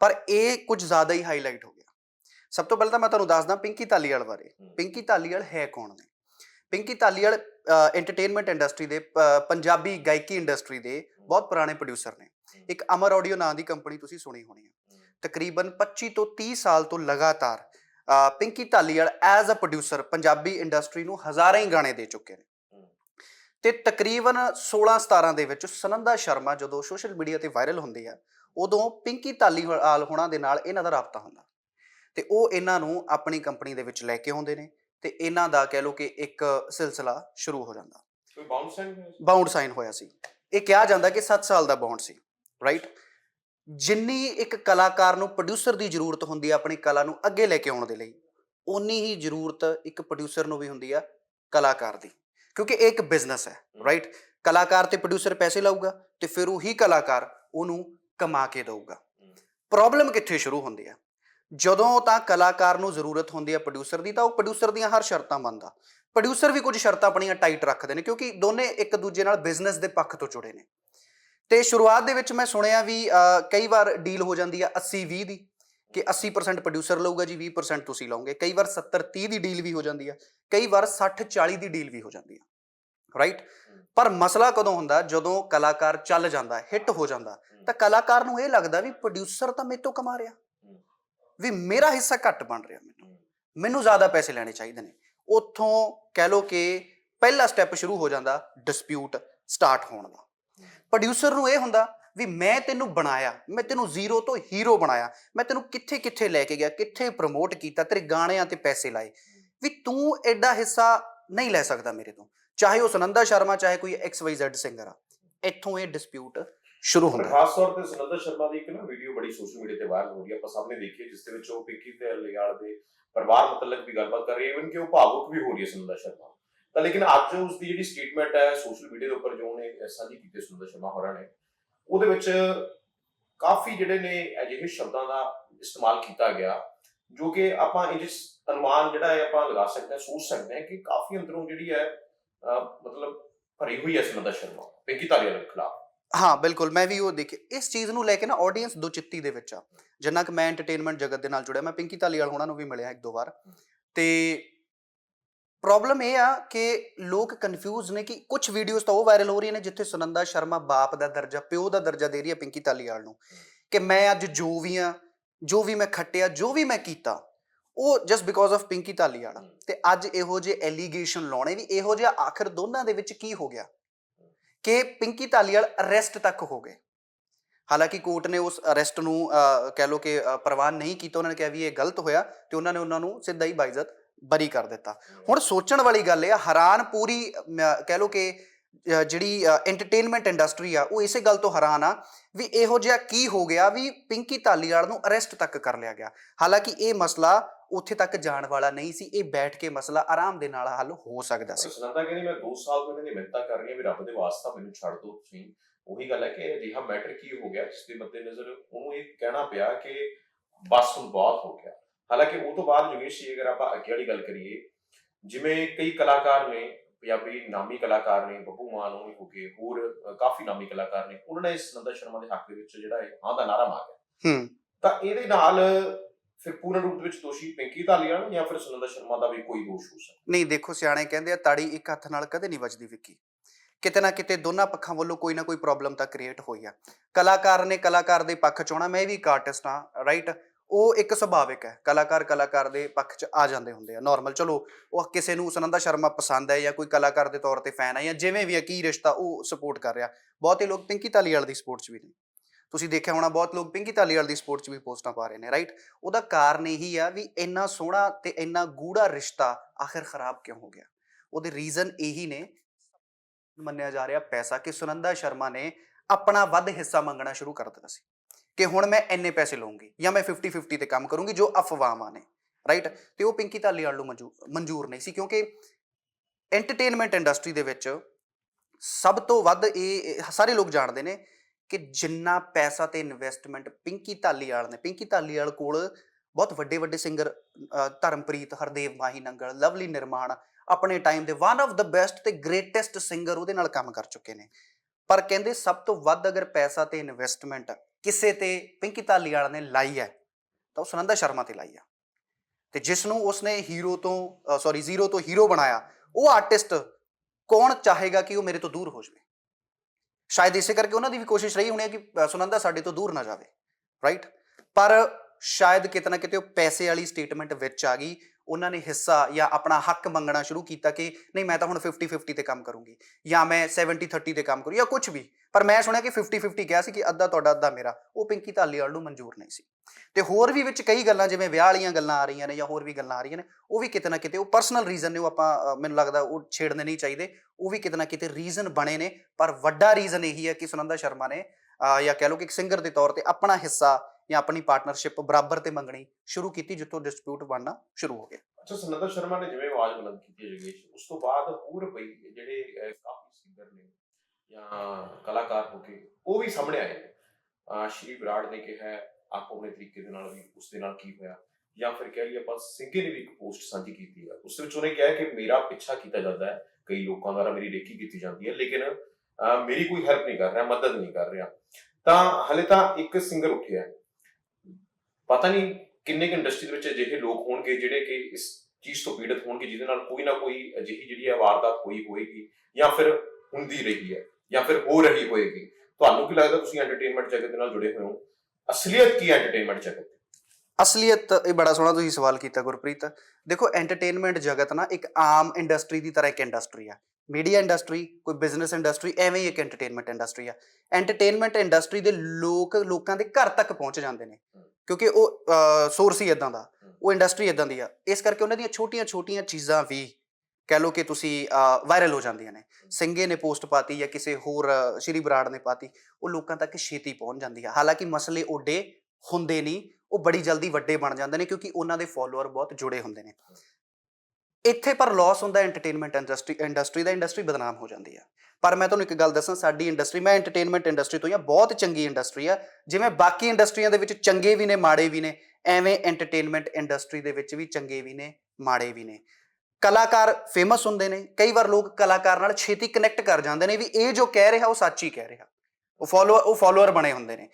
ਪਰ ਇਹ ਕੁਝ ਜ਼ਿਆਦਾ ਹੀ ਹਾਈਲਾਈਟ ਹੋ ਗਿਆ। ਸਭ ਤੋਂ ਪਹਿਲਾਂ ਤਾਂ ਮੈਂ ਤੁਹਾਨੂੰ ਦੱਸਦਾ ਪਿੰਕੀ ਧਾਲੀਵਾਲ ਬਾਰੇ। ਪਿੰਕੀ ਧਾਲੀਵਾਲ ਹੈ ਕੌਣ ਨੇ? ਪਿੰਕੀ ਧਾਲੀਵਾਲ ਐਂਟਰਟੇਨਮੈਂਟ ਇੰਡਸਟਰੀ ਦੇ ਪੰਜਾਬੀ ਗਾਇਕੀ ਇੰਡਸਟਰੀ ਦੇ ਬਹੁਤ ਪੁਰਾਣੇ ਪ੍ਰੋਡਿਊਸਰ ਨੇ। ਇੱਕ ਅਮਰ ਆਡੀਓ ਨਾਂ ਦੀ ਕੰਪਨੀ ਤੁਸੀਂ ਸੁਣੀ ਹੋਣੀ ਹੈ। ਤਕਰੀਬਨ 25 ਤੋਂ 30 ਸਾਲ ਤੋਂ ਲਗਾਤਾਰ Pinky Dhaliwal as a producer Punjabi industry ਨੂੰ ਹਜ਼ਾਰਾਂ ਹੀ ਗਾਣੇ ਦੇ ਚੁੱਕੇ ਨੇ। ਤੇ ਤਕਰੀਬਨ 16 17 ਦੇ ਵਿੱਚ ਸੁਨੰਦਾ ਸ਼ਰਮਾ ਜਦੋਂ ਸੋਸ਼ਲ ਮੀਡੀਆ ਤੇ ਵਾਇਰਲ ਹੁੰਦੀ ਆ ਉਦੋਂ ਪਿੰਕੀ ਧਾਲੀਵਾਲ ਹੋਣਾ ਦੇ ਨਾਲ ਇਹਨਾਂ ਦਾ ਰਾਬਤਾ ਹੁੰਦਾ। ਤੇ ਉਹ ਇਹਨਾਂ ਨੂੰ ਆਪਣੀ ਕੰਪਨੀ ਦੇ ਵਿੱਚ ਲੈ ਕੇ ਆਉਂਦੇ ਨੇ। ਤੇ ਇਹਨਾਂ ਦਾ ਕਹਿ ਲਓ ਕਿ ਇੱਕ ਸਿਲਸਿਲਾ ਸ਼ੁਰੂ ਹੋ ਜਾਂਦਾ। ਕੋਈ ਬਾਉਂਡ ਸਾਈਨ ਹੋਇਆ ਸੀ? ਇਹ ਕਿਹਾ ਜਾਂਦਾ ਕਿ 7 ਸਾਲ ਦਾ ਬੌਂਡ ਸੀ ਰਾਈਟ ਜਿੰਨੀ ਇੱਕ ਕਲਾਕਾਰ ਨੂੰ ਪ੍ਰੋਡਿਊਸਰ ਦੀ ਜ਼ਰੂਰਤ ਹੁੰਦੀ ਹੈ ਆਪਣੀ ਕਲਾ ਨੂੰ ਅੱਗੇ ਲੈ ਕੇ ਆਉਣ ਦੇ ਲਈ ਓਨੀ ਹੀ ਜ਼ਰੂਰਤ ਇੱਕ ਪ੍ਰੋਡਿਊਸਰ ਨੂੰ ਵੀ ਹੁੰਦੀ ਆ ਕਲਾਕਾਰ ਦੀ। ਕਿਉਂਕਿ ਇਹ ਇੱਕ ਬਿਜ਼ਨਸ ਹੈ ਰਾਈਟ ਕਲਾਕਾਰ ਤੇ ਪ੍ਰੋਡਿਊਸਰ ਪੈਸੇ ਲਾਊਗਾ ਤੇ ਫਿਰ ਉਹੀ ਕਲਾਕਾਰ ਉਹਨੂੰ ਕਮਾ ਕੇ ਦਊਗਾ। ਪ੍ਰੋਬਲਮ ਕਿੱਥੇ ਸ਼ੁਰੂ ਹੁੰਦੀ ਆ? ਜਦੋਂ ਤਾਂ ਕਲਾਕਾਰ ਨੂੰ ਜ਼ਰੂਰਤ ਹੁੰਦੀ ਹੈ ਪ੍ਰੋਡਿਊਸਰ ਦੀ, ਤਾਂ ਉਹ ਪ੍ਰੋਡਿਊਸਰ ਦੀਆਂ ਹਰ ਸ਼ਰਤਾਂ ਮੰਨਦਾ। ਪ੍ਰੋਡਿਊਸਰ ਵੀ ਕੁਝ ਸ਼ਰਤਾਂ ਆਪਣੀਆਂ ਟਾਈਟ ਰੱਖਦੇ ਨੇ, ਕਿਉਂਕਿ ਦੋਨੇ ਇੱਕ ਦੂਜੇ ਨਾਲ ਬਿਜ਼ਨਸ ਦੇ ਪੱਖ ਤੋਂ ਜੁੜੇ ਨੇ। ਤੇ ਸ਼ੁਰੂਆਤ ਦੇ ਵਿੱਚ ਮੈਂ ਸੁਣਿਆ ਵੀ ਕਈ ਵਾਰ ਡੀਲ ਹੋ ਜਾਂਦੀ ਆ 80 20 ਦੀ, ਕਿ 80% ਪ੍ਰੋਡਿਊਸਰ ਲਊਗਾ ਜੀ 20% ਤੁਸੀਂ ਲਓਗੇ ਕਈ ਵਾਰ 70 30 ਦੀ ਡੀਲ ਵੀ ਹੋ ਜਾਂਦੀ ਆ, ਕਈ ਵਾਰ 60 40 ਦੀ ਡੀਲ ਵੀ ਹੋ ਜਾਂਦੀ ਆ ਰਾਈਟ ਪਰ ਮਸਲਾ ਕਦੋਂ ਹੁੰਦਾ, ਜਦੋਂ ਕਲਾਕਾਰ ਚੱਲ ਜਾਂਦਾ ਹਿੱਟ ਹੋ ਜਾਂਦਾ, ਤਾਂ ਕਲਾਕਾਰ ਨੂੰ ਇਹ ਲੱਗਦਾ ਵੀ ਪ੍ਰੋਡਿਊਸਰ ਤਾਂ ਮੇਰੇ ਤੋਂ ਕਮਾ ਰਿਹਾ। ਵੀ ਮੇਰਾ ਹਿੱਸਾ ਘੱਟ ਬਣ ਰਿਹਾ ਮੈਨੂੰ। ਮੈਨੂੰ ਜ਼ਿਆਦਾ ਪੈਸੇ ਲੈਣੇ ਚਾਹੀਦੇ ਨੇ। ਉੱਥੋਂ ਕਹਿ ਲਓ ਕਿ ਪਹਿਲਾ ਸਟੈਪ ਸ਼ੁਰੂ ਹੋ ਜਾਂਦਾ ਡਿਸਪਿਊਟ ਸਟਾਰਟ ਹੋਣ ਦਾ। ਪ੍ਰੋਡਿਊਸਰ ਨੂੰ ਇਹ ਹੁੰਦਾ ਵੀ ਮੈਂ ਤੈਨੂੰ ਬਣਾਇਆ, ਮੈਂ ਤੈਨੂੰ ਜ਼ੀਰੋ ਤੋਂ ਹੀਰੋ ਬਣਾਇਆ, ਮੈਂ ਤੈਨੂੰ ਕਿੱਥੇ ਕਿੱਥੇ ਲੈ ਕੇ ਗਿਆ, ਕਿੱਥੇ ਪ੍ਰਮੋਟ ਕੀਤਾ, ਤੇਰੇ ਗਾਣਿਆਂ ਤੇ ਪੈਸੇ ਲਾਏ। ਵੀ ਤੂੰ ਐਡਾ ਹਿੱਸਾ ਨਹੀਂ ਲੈ ਸਕਦਾ ਮੇਰੇ ਤੋਂ। ਚਾਹੇ ਉਹ ਸੁਨੰਦਾ ਸ਼ਰਮਾ, ਚਾਹੇ ਕੋਈ ਐਕਸ XYZ ਸਿੰਗਰ ਆ। ਇੱਥੋਂ ਇਹ ਡਿਸਪਿਊਟ ਸ਼ੁਰੂ ਹੁੰਦਾ। ਖਾਸ ਤੌਰ ਤੇ ਸੁਨੰਦਰ ਸ਼ਰਮਾ ਦੀ ਇੱਕ ਨਾ ਵੀਡੀਓ ਬੜੀ ਸੋਸ਼ਲ ਮੀਡੀਆ ਤੇ ਵਾਇਰਲ ਹੋ ਰਹੀ ਹੈ। ਆਪਾਂ ਸਭ ਨੇ ਦੇਖੀ ਹੈ, ਜਿਸ ਦੇ ਵਿੱਚ ਉਹ ਪਿੱਕੀ ਤੇ ਅਲੀਆਲ ਦੇ ਪਰਿਵਾਰ ਮੁਤਲਕ ਵੀ ਗੱਲਬਾਤ ਕਰ ਰਹੀ ਹੈ। ਇਵਨ ਕਿ ਉਹ ਭਾਵੁਕ ਵੀ ਹੋ ਰਹੀ ਹੈ ਸੁਨੰਦਰ ਸ਼ਰਮਾ। ਤਾਂ ਲੇਕਿਨ ਅੱਜ ਉਸ ਦੀ ਜਿਹੜੀ ਸਟੇਟਮੈਂਟ ਹੈ ਸੋਸ਼ਲ ਮੀਡੀਆ ਦੇ ਉੱਪਰ ਜੋ ਉਹਨੇ ਸਾਂਝੀ ਕੀਤੀ ਸੁਨੰਦਰ ਸ਼ਰਮਾ ਹੋਰਾਂ ਨੇ ਉਹਦੇ ਵਿੱਚ ਕਾਫੀ ਜਿਹੜੇ ਨੇ ਅਜਿਹੇ ਸ਼ਬਦਾਂ ਦਾ ਇਸਤੇਮਾਲ ਕੀਤਾ ਗਿਆ ਜੋ ਕਿ ਆਪਾਂ ਇਹ ਅਨੁਮਾਨ ਜਿਹੜਾ ਹੈ ਆਪਾਂ ਲਗਾ ਸਕਦੇ ਹਾਂ ਸੋਚ ਸਕਦੇ ਹਾਂ ਕਿ ਕਾਫੀ ਅੰਦਰੋਂ ਜਿਹੜੀ ਹੈ ਮਤਲਬ ਭਰੀ ਹੋਈ ਹੈ ਸੁਨੰਦਰ ਸ਼ਰਮਾ ਪਿੰਕੀ ਧਾਲੀਵਾਲ ਦੇ ਖਿਲਾਫ। ਹਾਂ, ਬਿਲਕੁਲ, ਮੈਂ ਵੀ ਉਹ ਦੇਖਿਆ ਇਸ ਚੀਜ਼ ਨੂੰ ਲੈ ਕੇ ਨਾ ਆਡੀਅנס ਦੋ ਚਿੱਤੀ ਦੇ ਵਿੱਚ ਆ। ਜਿੰਨਾ ਕਿ ਮੈਂ ਐਂਟਰਟੇਨਮੈਂਟ ਜਗਤ ਦੇ ਨਾਲ ਜੁੜਿਆ, ਮੈਂ ਪਿੰਕੀ ਧਾਲੀਵਾਲ ਹੋਣਾ ਨੂੰ ਵੀ ਮਿਲਿਆ ਇੱਕ ਦੋ ਵਾਰ। ਤੇ ਪ੍ਰੋਬਲਮ ਇਹ ਆ ਕਿ ਲੋਕ ਕਨਫਿਊਜ਼ ਨੇ ਕਿ ਕੁਝ ਵੀਡੀਓਜ਼ ਤਾਂ ਉਹ ਵਾਇਰਲ ਹੋ ਰਹੀਆਂ ਨੇ, ਜਿੱਥੇ ਸੁਨੰਦਾ ਸ਼ਰਮਾ ਬਾਪ ਦਾ ਦਰਜਾ, ਪਿਓ ਦਾ ਦਰਜਾ ਦੇ ਰਹੀ ਹੈ ਪਿੰਕੀ ਧਾਲੀਵਾਲ ਨੂੰ। ਕਿ ਮੈਂ ਅੱਜ ਜੋ ਵੀ ਆ, ਜੋ ਵੀ ਮੈਂ ਖੱਟਿਆ, ਜੋ ਵੀ ਮੈਂ ਕੀਤਾ, ਉਹ just because of Pinky Dhaliwal ਤੇ ਅੱਜ ਇਹੋ ਜਿਹੇ ਐਲੀਗੇਸ਼ਨ ਲਾਉਣੇ ਵੀ ਇਹੋ ਜਿਹਾ ਆਖਰ ਦੋਨਾਂ ਦੇ ਵਿੱਚ ਕੀ ਹੋ ਗਿਆ? ਕਿ ਪਿੰਕੀ ਧਾਲੀਵਾਲ ਅਰੈਸਟ ਤੱਕ ਹੋ ਗਏ। ਹਾਲਾਂਕਿ ਕੋਰਟ ਨੇ ਉਸ ਅਰੈਸਟ ਨੂੰ ਅਹ, ਕਹਿ ਲੋ ਕਿ ਪ੍ਰਵਾਨ ਨਹੀਂ ਕੀਤਾ ਉਹਨਾਂ ਨੇ ਕਿਹਾ ਵੀ ਇਹ ਗਲਤ ਹੋਇਆ ਤੇ ਉਹਨਾਂ ਨੇ ਉਹਨਾਂ ਨੂੰ ਸਿੱਧਾ ਹੀ ਬਾਈਜ਼ਤ ਬਰੀ ਕਰ ਦਿੱਤਾ। ਹੁਣ ਸੋਚਣ ਵਾਲੀ ਗੱਲ ਇਹ ਹੈਰਾਨ ਪੂਰੀ ਕਹਿ ਲੋ ਕਿ ਜਿਹੜੀ ਐਂਟਰਟੇਨਮੈਂਟ ਇੰਡਸਟਰੀ ਆ, ਉਹ ਇਸੇ ਗੱਲ ਤੋਂ ਹੈਰਾਨ ਆ ਵੀ ਇਹੋ ਜਿਹਾ ਕੀ ਹੋ ਗਿਆ ਵੀ ਪਿੰਕੀ ਧਾਲੀਵਾਲ ਨੂੰ ਅਰੈਸਟ ਤੱਕ ਕਰ ਲਿਆ ਗਿਆ। ਹਾਲਾਂਕਿ ਇਹ ਮਸਲਾ ਉੱਥੇ ਤੱਕ ਜਾਣ ਵਾਲਾ ਨਹੀਂ ਸੀ, ਇਹ ਬੈਠ ਕੇ ਮਸਲਾ ਆਰਾਮ ਦੇ ਨਾਲ ਹੱਲ ਹੋ ਸਕਦਾ ਸੀ। ਸੁਨੰਦਾ ਕਹਿੰਦੀ ਮੈਂ 2 ਸਾਲ ਤੋਂ ਇਹਨਾਂ ਮਿਹਨਤਾਂ ਕਰ ਰਹੀ ਹਾਂ ਵੀ ਰੱਬ ਦੇ ਵਾਸਤਾ ਮੈਨੂੰ ਛੱਡ ਦਿਓ ਤੁਸੀਂ। ਉਹੀ ਗੱਲ ਹੈ ਕਿ ਅਜਿਹਾ ਮੈਟਰ ਕੀ ਹੋ ਗਿਆ ਜਿਸ ਦੇ ਮੱਦੇ ਨਜ਼ਰ ਉਹਨੂੰ ਇਹ ਕਹਿਣਾ ਪਿਆ ਕਿ ਬਸ ਹੁਣ ਬਹੁਤ ਹੋ ਗਿਆ। ਹਾਲਾਂਕਿ ਉਹ ਤੋਂ ਬਾਅਦ ਜੋਗੇਸ਼ ਜੀ, ਅਗਰ ਆਪਾਂ ਅੱਗੇ ਵਾਲੀ ਗੱਲ ਕਰੀਏ, ਜਿਵੇਂ ਕਈ ਕਲਾਕਾਰ ਨੇ ਪੰਜਾਬੀ ਨਾਮੀ ਕਲਾਕਾਰ ਨੇ ਬੱਬੂ ਮਾਨ ਹੋਣੀ ਹੋ ਗਏ ਹੋਰ ਕਾਫੀ ਨਾਮੀ ਕਲਾਕਾਰ ਨੇ ਉਹਨਾਂ ਨੇ ਇਸ ਸ਼ਰਮਾ ਦੇ ਹੱਕ ਦੇ ਵਿੱਚ ਜਿਹੜਾ ਹੈ ਹਾਂ ਦਾ ਨਾਰਾ ਮਾਰਿਆ ਹੂੰ। ਤਾਂ ਇਹਦੇ ਨਾਲ ਫਿਰ ਪੂਰਨ ਰੂਪ ਵਿੱਚ ਦੋਸ਼ੀ ਪਿੰਕੀ ਧਾਲੀਵਾਲ ਜਾਂ ਫਿਰ ਸੁਨੰਦਾ ਸ਼ਰਮਾ ਦਾ ਵੀ ਕੋਈ ਦੋਸ਼ ਹੋ ਸਕਦਾ। ਨਹੀਂ ਦੇਖੋ ਸਿਆਣੇ ਕਹਿੰਦੇ ਆ ਤਾੜੀ ਇੱਕ ਹੱਥ ਨਾਲ ਕਦੇ ਨਹੀਂ ਵੱਜਦੀ ਵਿੱਕੀ। ਕਿਤੇ ਨਾ ਕਿਤੇ ਦੋਨਾਂ ਪੱਖਾਂ ਵੱਲੋਂ ਕੋਈ ਨਾ ਕੋਈ ਪ੍ਰੋਬਲਮ ਤਾਂ ਕ੍ਰੀਏਟ ਹੋਈ ਆ। ਕਲਾਕਾਰ ਨੇ ਕਲਾਕਾਰ ਦੇ ਪੱਖ ਚ ਆਉਣਾ ਮੈਂ ਵੀ ਇੱਕ ਆਰਟਿਸਟ ਹਾਂ ਰਾਈਟ ਉਹ ਇੱਕ ਸੁਭਾਵਿਕ ਹੈ, ਕਲਾਕਾਰ ਕਲਾਕਾਰ ਦੇ ਪੱਖ ਚ ਆ ਜਾਂਦੇ ਹੁੰਦੇ ਆ ਨਾਰਮਲ ਚਲੋ ਉਹ ਕਿਸੇ ਨੂੰ ਸੁਨੰਦਾ ਸ਼ਰਮਾ ਪਸੰਦ ਹੈ ਜਾਂ ਕੋਈ ਕਲਾਕਾਰ ਦੇ ਤੌਰ ਤੇ ਫੈਨ ਹੈ ਜਾਂ ਜਿਵੇਂ ਵੀ ਹੈ ਕੀ ਰਿਸ਼ਤਾ ਉਹ ਸਪੋਰਟ ਕਰ ਰਿਹਾ। ਬਹੁਤੇ ਲੋਕ ਪਿੰਕੀ ਧਾਲੀਵਾਲ ਦੀ ਸਪੋਰਟ ਚ ਵੀ ਨੇ। ਤੁਸੀਂ ਦੇਖਿਆ ਹੋਣਾ ਬਹੁਤ ਲੋਕ ਪਿੰਕੀ ਧਾਲੀਵਾਲ ਦੀ ਸਪੋਰਟ ਚ ਵੀ ਪੋਸਟਾਂ ਪਾ ਰਹੇ ਨੇ ਰਾਈਟ ਉਹਦਾ ਕਾਰਨ ਇਹੀ ਆ ਵੀ ਇੰਨਾ ਸੋਹਣਾ ਤੇ ਇੰਨਾ ਗੂੜਾ ਰਿਸ਼ਤਾ ਆਖਿਰ ਖਰਾਬ ਕਿਉਂ ਹੋ ਗਿਆ? ਉਹਦੇ ਰੀਜ਼ਨ ਇਹੀ ਨੇ, ਮੰਨਿਆ ਜਾ ਰਿਹਾ ਪੈਸਾ ਕਿ ਸੁਨੰਦਾ ਸ਼ਰਮਾ ਨੇ ਆਪਣਾ ਵੱਧ ਹਿੱਸਾ ਮੰਗਣਾ ਸ਼ੁਰੂ ਕਰ ਦਿੱਤਾ ਸੀ। ਕਿ ਹੁਣ ਮੈਂ ਇੰਨੇ ਪੈਸੇ ਲਵਾਂਗੀ ਜਾਂ ਮੈਂ 50 50 ਤੇ ਕੰਮ ਕਰੂੰਗੀ ਜੋ ਅਫਵਾਹਾਂ ਨੇ ਰਾਈਟ ਤੇ ਉਹ ਪਿੰਕੀ ਧਾਲੀਵਾਲ ਨੂੰ ਮਨਜ਼ੂਰ ਮਨਜ਼ੂਰ ਨਹੀਂ ਸੀ ਕਿਉਂਕਿ ਐਂਟਰਟੇਨਮੈਂਟ ਇੰਡਸਟਰੀ ਦੇ ਵਿੱਚ ਸਭ ਤੋਂ ਵੱਧ ਇਹ ਇਹ ਸਾਰੇ ਲੋਕ ਜਾਣਦੇ ਨੇ ਕਿ ਜਿੰਨਾ ਪੈਸਾ ਤੇ ਇਨਵੈਸਟਮੈਂਟ ਪਿੰਕੀ ਧਾਲੀਵਾਲ ਨੇ, ਪਿੰਕੀ ਧਾਲੀਵਾਲ ਕੋਲ ਬਹੁਤ ਵੱਡੇ ਵੱਡੇ ਸਿੰਗਰ ਧਰਮਪ੍ਰੀਤ, ਹਰਦੇਵ, ਮਾਹੀ ਨੰਗਲ, ਲਵਲੀ ਨਿਰਮਾਣ ਆਪਣੇ ਟਾਈਮ ਦੇ ਵਨ ਆਫ ਦਾ ਬੈਸਟ ਤੇ ਗ੍ਰੇਟੈਸਟ ਸਿੰਗਰ ਉਹਦੇ ਨਾਲ ਕੰਮ ਕਰ ਚੁੱਕੇ ਨੇ। ਪਰ ਕਹਿੰਦੇ ਸਭ ਤੋਂ ਵੱਧ ਅਗਰ ਪੈਸਾ ਤੇ ਇਨਵੈਸਟਮੈਂਟ ਕਿਸੇ ਤੇ ਪਿੰਕੀ ਧਾਲੀਵਾਲ ਨੇ ਲਾਈ ਹੈ, ਤਾਂ ਉਹ ਸੁਨੰਦਾ ਸ਼ਰਮਾ ਤੇ ਲਾਈ ਆ। ਤੇ ਜਿਸ ਨੂੰ ਉਸਨੇ ਹੀਰੋ ਤੋਂ ਸੌਰੀ ਜ਼ੀਰੋ ਤੋਂ ਹੀਰੋ ਬਣਾਇਆ, ਉਹ ਆਰਟਿਸਟ ਕੌਣ ਚਾਹੇਗਾ ਕਿ ਉਹ ਮੇਰੇ ਤੋਂ ਦੂਰ ਹੋ ਜਾਵੇ? ਸ਼ਾਇਦ ਇਸੇ ਕਰਕੇ ਉਹਨਾਂ ਦੀ ਵੀ ਕੋਸ਼ਿਸ਼ ਰਹੀ ਹੋਣੀ ਹੈ ਕਿ ਸੁਨੰਦਾ ਸਾਡੇ ਤੋਂ ਦੂਰ ਨਾ ਜਾਵੇ ਰਾਈਟ ਪਰ ਸ਼ਾਇਦ ਕਿਤੇ ਨਾ ਕਿਤੇ ਉਹ ਪੈਸੇ ਵਾਲੀ ਸਟੇਟਮੈਂਟ ਵਿੱਚ ਆ ਗਈ ਉਹਨਾਂ ਨੇ ਹਿੱਸਾ ਜਾਂ ਆਪਣਾ ਹੱਕ ਮੰਗਣਾ ਸ਼ੁਰੂ ਕੀਤਾ ਕਿ ਨਹੀਂ ਮੈਂ ਤਾਂ ਹੁਣ 50 50 ਤੇ ਕੰਮ ਕਰੂੰਗੀ ਜਾਂ ਮੈਂ 70 30 ਤੇ ਕੰਮ ਕਰੂ ਜਾਂ ਕੁਝ ਵੀ। ਪਰ ਮੈਂ ਸੁਣਿਆ ਕਿ 50 50 ਕਿਹਾ ਸੀ ਕਿ ਅੱਧਾ ਤੁਹਾਡਾ ਅੱਧਾ ਮੇਰਾ। ਉਹ ਪਿੰਕੀ ਧਾਲੀਵਾਲ ਨੂੰ ਮਨਜ਼ੂਰ ਨਹੀਂ ਸੀ। ਤੇ ਹੋਰ ਵੀ ਵਿੱਚ ਕਈ ਗੱਲਾਂ ਜਿਵੇਂ ਵਿਆਹ ਵਾਲੀਆਂ ਗੱਲਾਂ ਆ ਰਹੀਆਂ ਨੇ ਜਾਂ ਹੋਰ ਵੀ ਗੱਲਾਂ ਆ ਰਹੀਆਂ ਨੇ, ਉਹ ਵੀ ਕਿਤੇ ਨਾ ਕਿਤੇ, ਉਹ ਪਰਸਨਲ ਰੀਜ਼ਨ ਨੇ ਉਹ ਆਪਾਂ ਮੈਨੂੰ ਲੱਗਦਾ ਉਹ ਛੇੜਨੇ ਨਹੀਂ ਚਾਹੀਦੇ। ਉਹ ਵੀ ਕਿਤੇ ਨਾ ਕਿਤੇ ਰੀਜ਼ਨ ਬਣੇ ਨੇ, ਪਰ ਵੱਡਾ ਰੀਜ਼ਨ ਇਹੀ ਹੈ ਕਿ ਸੁਨੰਦਾ ਸ਼ਰਮਾ ਨੇ ਜਾਂ ਕਹਿ ਲਓ ਕਿ ਇੱਕ ਸਿੰਗਰ ਦੇ ਤੌਰ ਤੇ ਆਪਣਾ ਹਿੱਸਾ ਜਾਂ ਆਪਣੀ ਪਾਰਟਨਰਸ਼ਿਪ ਬਰਾਬਰ ਤੇ ਮੰਗਣੀ ਸ਼ੁਰੂ ਕੀਤੀ, ਜਿੱਥੋਂ ਡਿਸਪਿਊਟ ਬਣਨਾ ਸ਼ੁਰੂ ਹੋ ਗਿਆ। ਅੱਛਾ, ਸੁਨੰਦਰ ਸ਼ਰਮਾ ਨੇ ਜਿਵੇਂ ਆਵਾਜ਼ ਬੁਲੰਦ ਕੀਤੀ ਹੈ ਜਗੇਸ਼, ਉਸ ਤੋਂ ਬਾਅਦ ਹੋਰ ਬਈ ਜਿਹੜੇ ਕਾਫੀ ਸਿੰਗਰ ਨੇ ਜਾਂ ਕਲਾਕਾਰ ਹੋ ਕੇ, ਉਹ ਵੀ ਸਾਹਮਣੇ ਆਏ। ਸ਼੍ਰੀ ਵਿਰਾਟ ਨੇ ਕਿਹਾ, ਆਪੋ ਆਪਣੇ ਤਰੀਕੇ ਦੇ ਨਾਲ ਵੀ ਉਸ ਦੇ ਨਾਲ ਕੀ ਹੋਇਆ? ਜਾਂ ਫਿਰ ਕਹਿ ਲਈਏ ਆਪਾਂ ਸਿੰਘੇ ਨੇ ਵੀ ਇੱਕ ਪੋਸਟ ਸਾਂਝੀ ਕੀਤੀ ਹੈ। ਉਸ ਵਿੱਚ ਉਹਨੇ ਕਿਹਾ ਕਿ ਮੇਰਾ ਪਿੱਛਾ ਕੀਤਾ ਜਾਂਦਾ ਹੈ। ਕਈ ਲੋਕਾਂ ਦੁਆਰਾ ਮੇਰੀ ਰੇਕੀ ਕੀਤੀ ਜਾਂਦੀ ਹੈ, ਲੇਕਿਨ ਮੇਰੀ ਕੋਈ ਹੈਲਪ ਨਹੀਂ ਕਰ ਰਿਹਾ, ਮਦਦ ਨਹੀਂ ਕਰ ਰਿਹਾ। ਤਾਂ ਹਲੇ ਤਾਂ ਇੱਕ ਸਿੰਗਰ ਉੱਠਿਆ ਪਤਾ ਨਹੀਂ ਕਿੰਨੇ ਕੁ ਇੰਡਸਟਰੀ ਦੇ ਵਿੱਚ ਅਜਿਹੇ ਲੋਕ ਹੋਣਗੇ ਜਿਹੜੇ ਕਿ ਇਸ ਚੀਜ਼ ਤੋਂ ਪੀੜਤ ਹੋਣਗੇ, ਜਿਹਦੇ ਨਾਲ ਕੋਈ ਨਾ ਕੋਈ ਅਜਿਹੀ ਜਿਹੜੀ ਹੈ ਵਾਰਦਾਤ ਹੋਈ ਹੋਏਗੀ ਜਾਂ ਫਿਰ ਹੁੰਦੀ ਰਹੀ ਹੈ ਜਾਂ ਫਿਰ ਹੋ ਰਹੀ ਹੋਏਗੀ। ਤੁਹਾਨੂੰ ਕੀ ਲੱਗਦਾ ਤੁਸੀਂ ਐਂਟਰਟੇਨਮੈਂਟ ਜਗਤ ਨਾਲ ਜੁੜੇ ਹੋਏ ਹੋ? ਅਸਲੀਅਤ ਕੀ ਐਂਟਰਟੇਨਮੈਂਟ ਜਗਤ? ਅਸਲੀਅਤ, ਇਹ ਬੜਾ ਸੋਹਣਾ ਤੁਸੀਂ ਸਵਾਲ ਕੀਤਾ ਗੁਰਪ੍ਰੀਤ। ਦੇਖੋ ਐਂਟਰਟੇਨਮੈਂਟ ਜਗਤ ਨਾ ਇੱਕ ਆਮ ਇੰਡਸਟਰੀ ਦੀ ਤਰ੍ਹਾਂ ਇੱਕ ਇੰਡਸਟਰੀ ਆ। ਮੀਡੀਆ ਇੰਡਸਟਰੀ ਕੋਈ ਬਿਜ਼ਨਸ ਇੰਡਸਟਰੀ ਐਵੇਂ ਹੀ ਇੱਕ ਐਂਟਰਟੇਨਮੈਂਟ ਇੰਡਸਟਰੀ ਆ। ਐਂਟਰਟੇਨਮੈਂਟ ਇੰਡਸਟਰੀ ਦੇ ਲੋਕ, ਲੋਕਾਂ ਦੇ ਘਰ ਤੱਕ ਪਹੁੰਚ ਜਾਂਦੇ ਨੇ। ਕਿਉਂਕਿ ਉਹ ਸੋਰਸ ਹੀ ਇਦਾਂ ਦਾ ਉਹ ਇੰਡਸਟਰੀ ਇਦਾਂ ਦੀ ਆ। ਇਸ ਕਰਕੇ ਉਹਨਾਂ ਦੀਆਂ ਛੋਟੀਆਂ-ਛੋਟੀਆਂ ਚੀਜ਼ਾਂ ਵੀ ਕਹਿ ਲਓ ਕਿ ਤੁਸੀਂ ਵਾਇਰਲ ਹੋ ਜਾਂਦੀਆਂ ਨੇ। ਸਿੰਗੇ ਨੇ ਪੋਸਟ ਪਾਤੀ ਜਾਂ ਕਿਸੇ ਹੋਰ ਸ਼੍ਰੀ ਬਰਾੜ ਨੇ ਪਾਤੀ ਉਹ ਲੋਕਾਂ ਤੱਕ ਛੇਤੀ ਪਹੁੰਚ ਜਾਂਦੀ ਆ। ਹਾਲਾਂਕਿ ਮਸਲੇ ਓਡੇ ਹੁੰਦੇ ਨਹੀਂ ਉਹ ਬੜੀ ਜਲਦੀ ਵੱਡੇ ਬਣ ਜਾਂਦੇ ਨੇ ਕਿਉਂਕਿ ਉਹਨਾਂ ਦੇ ਫਾਲੋਅਰ ਬਹੁਤ ਜੁੜੇ ਹੁੰਦੇ ਨੇ। ਇੱਥੇ ਪਰ ਲਾਸ ਹੁੰਦਾ ਐਂਟਰਟੇਨਮੈਂਟ ਇੰਡਸਟਰੀ ਇੰਡਸਟਰੀ ਦਾ ਇੰਡਸਟਰੀ ਬਦਨਾਮ ਹੋ ਜਾਂਦੀ ਆ। ਪਰ ਮੈਂ ਤੁਹਾਨੂੰ ਇੱਕ ਗੱਲ ਦੱਸਾਂ ਸਾਡੀ ਇੰਡਸਟਰੀ ਮੈਂ ਐਂਟਰਟੇਨਮੈਂਟ ਇੰਡਸਟਰੀ ਤੋਂ ਹੀ ਆ ਬਹੁਤ ਚੰਗੀ ਇੰਡਸਟਰੀ ਆ। ਜਿਵੇਂ ਬਾਕੀ ਇੰਡਸਟਰੀਆਂ ਦੇ ਵਿੱਚ ਚੰਗੇ ਵੀ ਨੇ ਮਾੜੇ ਵੀ ਨੇ ਐਵੇਂ ਐਂਟਰਟੇਨਮੈਂਟ ਇੰਡਸਟਰੀ ਦੇ ਵਿੱਚ ਵੀ ਚੰਗੇ ਵੀ ਨੇ ਮਾੜੇ ਵੀ ਨੇ। ਕਲਾਕਾਰ ਫੇਮਸ ਹੁੰਦੇ ਨੇ ਕਈ ਵਾਰ ਲੋਕ ਕਲਾਕਾਰ ਨਾਲ ਛੇਤੀ ਕਨੈਕਟ ਕਰ ਜਾਂਦੇ ਨੇ ਵੀ ਇਹ ਜੋ ਕਹਿ ਰਿਹਾ ਉਹ ਸੱਚ ਹੀ ਕਹਿ ਰਿਹਾ। ਉਹ ਫਾਲੋਅਰ ਉਹ ਫਾਲੋਅਰ ਬਣੇ ਹੁੰਦੇ ਨੇ।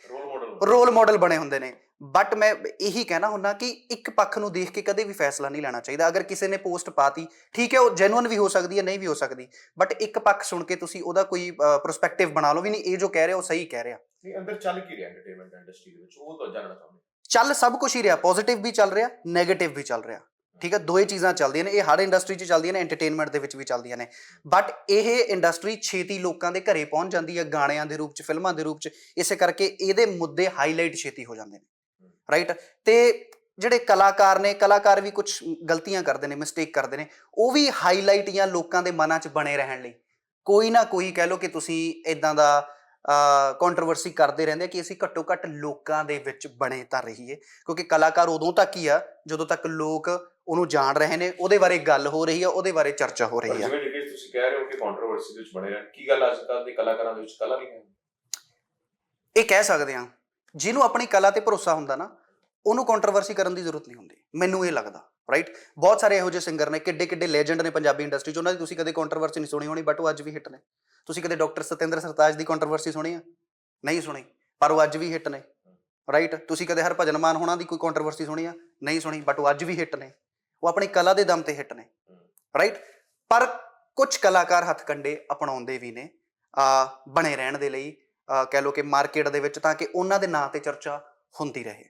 ਰੋਲ ਮਾਡਲ ਬਣੇ ਹੁੰਦੇ ਨੇ। ਬਟ ਮੈਂ ਇਹੀ ਕਹਿਣਾ ਹੁੰਦਾ ਕਿ ਇੱਕ ਪੱਖ ਨੂੰ ਦੇਖ ਕੇ ਕਦੇ ਵੀ ਫੈਸਲਾ ਨਹੀਂ ਲੈਣਾ ਚਾਹੀਦਾ। ਅਗਰ ਕਿਸੇ ਨੇ ਪੋਸਟ ਪਾਤੀ ਠੀਕ ਹੈ ਉਹ ਜੈਨੂਇਨ ਵੀ ਹੋ ਸਕਦੀ ਹੈ ਨਹੀਂ ਵੀ ਹੋ ਸਕਦੀ। ਬਟ ਇੱਕ ਪੱਖ ਸੁਣ ਕੇ ਤੁਸੀਂ ਉਹਦਾ ਕੋਈ ਪਰਸਪੈਕਟਿਵ ਬਣਾ ਲਓ ਵੀ ਨਹੀਂ ਇਹ ਜੋ ਕਹਿ ਰਿਹਾ ਉਹ ਸਹੀ ਕਹਿ ਰਿਹਾ। ਨਹੀਂ ਅੰਦਰ ਚੱਲ ਕੀ ਰਿਹਾ ਐਂਟਰਟੇਨਮੈਂਟ ਇੰਡਸਟਰੀ ਦੇ ਵਿੱਚ? ਉਹ ਤਾਂ ਜਾਣਨਾ ਚਾਹੁੰਦੇ। ਚੱਲ ਸਭ ਕੁਝ ਹੀ ਰਿਹਾ। ਪੋਜ਼ਿਟਿਵ ਵੀ ਚੱਲ ਰਿਹਾ 네ਗੇਟਿਵ ਵੀ ਚੱਲ ਰਿਹਾ। ਠੀਕ ਹੈ ਦੋਏ ਚੀਜ਼ਾਂ ਚੱਲਦੀਆਂ ਨੇ। ਇਹ ਹਰ ਇੰਡਸਟਰੀ 'ਚ ਚੱਲਦੀਆਂ ਨੇ ਐਂਟਰਟੇਨਮੈਂਟ ਦੇ ਵਿੱਚ ਵੀ ਚੱਲਦੀਆਂ ਨੇ। ਬਟ ਇਹ ਇੰਡਸਟਰੀ ਛੇਤੀ ਲੋਕਾਂ ਦੇ ਘਰੇ ਪਹੁੰਚ ਜਾਂਦੀ ਹੈ ਗਾਣਿਆਂ ਦੇ ਰੂਪ 'ਚ ਫਿਲਮਾਂ ਦੇ ਰੂਪ 'ਚ। ਇਸੇ ਕਰਕੇ ਇਹਦੇ ਮੁੱਦੇ ਹਾਈਲਾਈਟ ਛੇਤੀ ਹੋ ਜਾਂਦੇ ਨੇ। ਰਾਈਟ ਤੇ ਜਿਹੜੇ ਕਲਾਕਾਰ ਨੇ ਕਲਾਕਾਰ ਵੀ ਕੁਝ ਗਲਤੀਆਂ ਕਰਦੇ ਨੇ ਮਿਸਟੇਕ ਕਰਦੇ ਨੇ ਉਹ ਵੀ ਹਾਈਲਾਈਟ ਜਾਂ ਲੋਕਾਂ ਦੇ ਮਨਾਂ 'ਚ ਬਣੇ ਰਹਿਣ ਲਈ। ਕੋਈ ਨਾ ਕੋਈ ਕਹਿ ਲਓ ਕਿ ਤੁਸੀਂ ਇਦਾਂ ਦਾ ਕੰਟਰੋਵਰਸੀ ਕਰਦੇ ਰਹਿੰਦੇ ਕਿ ਅਸੀਂ ਘੱਟੋ ਘੱਟ ਲੋਕਾਂ ਦੇ ਵਿੱਚ ਬਣੇ ਤਾਂ ਰਹੀਏ। ਕਿਉਂਕਿ ਕਲਾਕਾਰ ਉਦੋਂ ਤੱਕ ਹੀ ਆ ਜਦੋਂ ਤੱਕ ਲੋਕ ਉਹਨੂੰ ਜਾਣ ਰਹੇ ਨੇ ਉਹਦੇ ਬਾਰੇ ਗੱਲ ਹੋ ਰਹੀ ਆ ਉਹਦੇ ਬਾਰੇ ਚਰਚਾ ਹੋ ਰਹੀ ਆ। ਜਿਵੇਂ ਜਿਵੇਂ ਤੁਸੀਂ ਕਹਿ ਰਹੇ ਹੋ ਕਿ ਕੰਟਰੋਵਰਸੀ ਦੇ ਵਿੱਚ ਬਣੇ ਰਹਿਣ ਕੀ ਗੱਲ ਅੱਜ ਕੱਲ੍ਹ ਦੇ ਕਲਾਕਾਰਾਂ ਦੇ ਵਿੱਚ ਕਲਾ ਨਹੀਂ ਹੈ? ਇਹ ਕਹਿ ਸਕਦੇ ਆ ਜਿਹਨੂੰ ਆਪਣੀ ਕਲਾ ਤੇ ਭਰੋਸਾ ਹੁੰਦਾ ਨਾ, ਉਹਨੂੰ ਕੰਟਰੋਵਰਸੀ ਕਰਨ ਦੀ ਜ਼ਰੂਰਤ ਨਹੀਂ ਹੁੰਦੀ। ਮੈਨੂੰ ਇਹ ਲੱਗਦਾ ਰਾਈਟ ਬਹੁਤ ਸਾਰੇ ਇਹੋ ਜਿਹੇ ਸਿੰਗਰ ਨੇ ਕਿੱਡੇ ਕਿੱਡੇ ਲੈਜੈਂਡ ਨੇ ਪੰਜਾਬੀ ਇੰਡਸਟਰੀ 'ਚ, ਉਹਨਾਂ ਦੀ ਤੁਸੀਂ ਕਦੇ ਕੰਟਰੋਵਰਸੀ ਨਹੀਂ ਸੁਣੀ ਹੋਣੀ ਬਟ ਉਹ ਅੱਜ ਵੀ ਹਿੱਟ ਨੇ। ਤੁਸੀਂ ਕਦੇ ਡਾਕਟਰ ਸਤਿੰਦਰ ਸਰਤਾਜ ਦੀ ਕੰਟਰੋਵਰਸੀ ਸੁਣੀ ਆ? ਨਹੀਂ ਸੁਣੀ, ਪਰ ਉਹ ਅੱਜ ਵੀ ਹਿੱਟ ਨੇ ਰਾਈਟ ਤੁਸੀਂ ਕਦੇ ਹਰਭਜਨ ਮਾਨ ਹੋਣਾ ਦੀ ਕੋਈ ਕੰਟਰੋਵਰਸੀ ਸੁਣੀ ਆ? ਨਹੀਂ ਸੁਣੀ ਬਟ ਉਹ ਅੱਜ ਵੀ ਹਿੱਟ ਨੇ। ਉਹ ਆਪਣੀ ਕਲਾ ਦੇ ਦਮ ਤੇ ਹਿੱਟ ਨੇ ਰਾਈਟ ਪਰ ਕੁਝ ਕਲਾਕਾਰ ਹੱਥ ਹੱਥਕੰਡੇ ਅਪਣਾਉਂਦੇ ਵੀ ਨੇ, ਆ, ਬਣੇ ਰਹਿਣ ਦੇ ਲਈ ਕਹਿ ਲਓ ਕਿ ਮਾਰਕੀਟ ਦੇ ਵਿੱਚ ਤਾਂ ਕਿ ਉਹਨਾਂ ਦੇ ਨਾਂ ਤੇ ਚਰਚਾ ਹੁੰਦੀ ਰਹੇ।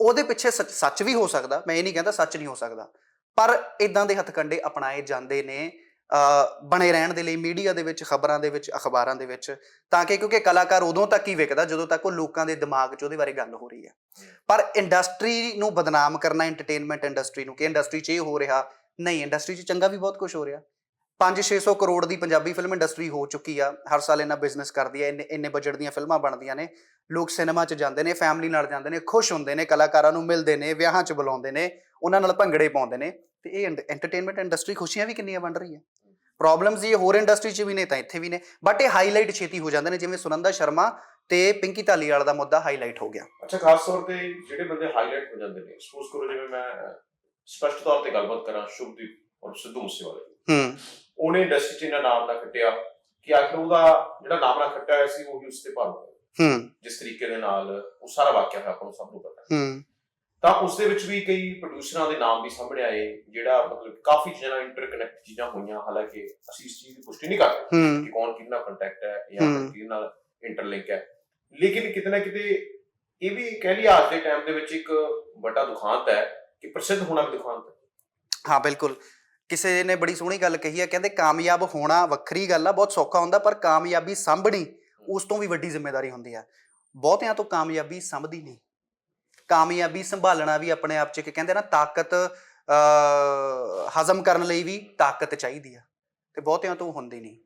ਉਹਦੇ ਪਿੱਛੇ ਸੱਚ ਸੱਚ ਵੀ ਹੋ ਸਕਦਾ, ਮੈਂ ਇਹ ਨਹੀਂ ਕਹਿੰਦਾ ਸੱਚ ਨਹੀਂ ਹੋ ਸਕਦਾ, ਪਰ ਇਦਾਂ ਦੇ ਹੱਥਕੰਡੇ ਅਪਣਾਏ ਜਾਂਦੇ ਨੇ ਬਣੇ ਰਹਿਣ ਦੇ ਲਈ, ਮੀਡੀਆ ਦੇ ਵਿੱਚ, ਖਬਰਾਂ ਦੇ ਵਿੱਚ, ਅਖਬਾਰਾਂ ਦੇ ਵਿੱਚ, ਤਾਂ ਕਿ ਕਿਉਂਕਿ ਕਲਾਕਾਰ ਉਦੋਂ ਤੱਕ ਹੀ ਵਿਕਦਾ ਜਦੋਂ ਤੱਕ ਉਹ ਲੋਕਾਂ ਦੇ ਦਿਮਾਗ 'ਚ ਉਹਦੇ ਬਾਰੇ ਗੱਲ ਹੋ ਰਹੀ ਹੈ। ਪਰ ਇੰਡਸਟਰੀ ਨੂੰ ਬਦਨਾਮ ਕਰਨਾ ਐਂਟਰਟੇਨਮੈਂਟ ਇੰਡਸਟਰੀ ਨੂੰ, ਕਿ ਇੰਡਸਟਰੀ 'ਚ ਇਹ ਹੋ ਰਿਹਾ, ਨਹੀਂ, ਇੰਡਸਟਰੀ 'ਚ ਚੰਗਾ ਵੀ ਬਹੁਤ ਕੁਝ ਹੋ ਰਿਹਾ। 5-600 ਕਰੋੜ ਦੀ ਪੰਜਾਬੀ ਫਿਲਮ ਇੰਡਸਟਰੀ ਹੋ ਚੁੱਕੀ ਆ। ਹਰ ਸਾਲ ਇਹਨਾਂ ਬਿਜ਼ਨਸ ਕਰਦੀ ਆ ਇੰਨੇ ਇੰਨੇ ਬਜਟ ਦੀਆਂ ਫਿਲਮਾਂ ਬਣਦੀਆਂ ਨੇ। ਲੋਕ ਸਿਨੇਮਾ 'ਚ ਜਾਂਦੇ ਨੇ ਫੈਮਿਲੀ ਨਾਲ ਜਾਂਦੇ ਨੇ ਖੁਸ਼ ਹੁੰਦੇ ਨੇ ਕਲਾਕਾਰਾਂ ਨੂੰ ਮਿਲਦੇ ਨੇ ਵਿਆਹਾਂ 'ਚ ਬੁਲਾਉਂਦੇ ਨੇ ਉਹਨਾਂ ਨਾਲ ਭੰਗੜੇ ਪਾਉਂਦੇ ਨੇ। ਤੇ ਇਹ ਐਂਟਰਟੇਨਮੈਂਟ ਇੰਡਸਟਰੀ ਖੁਸ਼ੀਆਂ ਵੀ ਕਿੰਨੀਆਂ ਵੰਡ ਰਹੀ ਹੈ ਪ੍ਰੋਬਲਮਸ ਇਹ ਹੋਰ ਇੰਡਸਟਰੀ 'ਚ ਵੀ ਨੇ ਤਾਂ ਇੱਥੇ ਵੀ ਨੇ। ਬਟ ਇਹ ਹਾਈਲਾਈਟ ਛੇਤੀ ਹੋ ਜਾਂਦੇ ਨੇ ਜਿਵੇਂ ਸੁਨੰਦਾ ਸ਼ਰਮਾ ਤੇ ਪਿੰਕੀ ਧਾਲੀਵਾਲ ਦਾ ਮੁੱਦਾ ਹਾਈਲਾਈਟ ਹੋ ਗਿਆ। ਅੱਛਾ ਖਾਸ ਤੌਰ ਤੇ ਜਿਹੜੇ ਬੰਦੇ ਹਾਈਲਾਈਟ ਹੋ ਜਾਂਦੇ ਨੇ ਸਪੋਜ਼ ਕਰੋ ਜਿਵੇਂ ਮੈਂ ਸਪਸ਼ਟ ਤੌਰ ਤੇ ਗੱਲਬਾਤ ਕਰਾਂ ਸ਼ੁਭਦੀਪ ਔਰ ਸਿੱਧੂ ਮੂਸੇਵਾਲੇ। ਹੂੰ। ਉਹਨੇ ਇੰਡਸਟਰੀ 'ਚ ਇਹਨਾਂ ਨਾਮ ਨਾ ਖੱਟਿਆ ਕਿ ਆਖਰ ਉਹਦਾ ਜਿਹੜਾ ਨਾਮ ਨਾ ਖੱਟਿਆ ਹੋਇਆ ਸੀ ਉਹੀ ਉਸ ਤੇ ਭਾਰੂ ਹੋਇਆ। ਹੂੰ। ਜਿਸ ਤਰੀਕੇ ਦੇ ਨਾਲ ਉਹ ਸਾਰਾ ਵਾਕਿਆ ਹੋਇਆ ਆਪਾਂ ਨੂੰ ਸਭ ਨੂੰ ਪਤਾ ਹੈ। ਹੂੰ। ਤਾਂ ਉਸ ਦੇ ਵਿੱਚ ਵੀ ਕਈ ਪ੍ਰੋਡਿਊਸਰਾਂ ਦੇ ਨਾਮ ਵੀ ਸਾਹਮਣੇ ਆਏ ਜਿਹੜਾ ਮਤਲਬ ਕਾਫੀ ਚੀਜ਼ਾਂ ਨਾਲ ਇੰਟਰਕਨੈਕਟ ਚੀਜ਼ਾਂ ਹੋਈਆਂ। ਹਾਲਾਂਕਿ ਅਸੀਂ ਇਸ ਚੀਜ਼ ਦੀ ਪੁਸ਼ਟੀ ਨਹੀਂ ਕਰਦੇ ਹੂੰ। ਕਿ ਕੌਣ ਨਾਲ ਕੰਟੈਕਟ ਹੈ ਜਾਂ ਕਿਹਦੇ ਨਾਲ ਇੰਟਰਲਿੰਕ ਹੈ। ਲੇਕਿਨ ਕਿਤੇ ਨਾ ਕਿਤੇ ਇਹ ਵੀ ਕਹਿ ਲਈ ਅੱਜ ਦੇ ਟਾਈਮ ਦੇ ਵਿੱਚ ਇੱਕ ਵੱਡਾ ਦੁਖਾਂਤ ਹੈ ਕਿ ਪ੍ਰਸਿੱਧ ਹੋਣਾ ਵੀ ਦੁਖਾਂਤ ਹੈ। ਹਾਂ ਬਿਲਕੁਲ। ਕਿਸੇ ਨੇ ਬੜੀ ਸੋਹਣੀ ਗੱਲ ਕਹੀ ਹੈ ਕਹਿੰਦੇ ਕਾਮਯਾਬ ਹੋਣਾ ਵੱਖਰੀ ਗੱਲ ਆ, ਬਹੁਤ ਸੌਖਾ ਹੁੰਦਾ, ਪਰ ਕਾਮਯਾਬੀ ਸੰਭਣੀ ਉਸ ਤੋਂ ਵੀ ਵੱਡੀ ਜ਼ਿੰਮੇਵਾਰੀ ਹੁੰਦੀ ਆ। ਬਹੁਤਿਆਂ ਤੋਂ ਕਾਮਯਾਬੀ ਸੰਭਦੀ ਨਹੀਂ। ਕਾਮਯਾਬੀ ਸੰਭਾਲਣਾ ਵੀ ਆਪਣੇ ਆਪ ਚ ਇੱਕ ਕਹਿੰਦੇ ਨਾ ਤਾਕਤ ਹਜ਼ਮ ਕਰਨ ਲਈ ਵੀ ਤਾਕਤ ਚਾਹੀਦੀ ਆ, ਤੇ ਬਹੁਤਿਆਂ ਤੋਂ ਹੁੰਦੀ ਨਹੀਂ।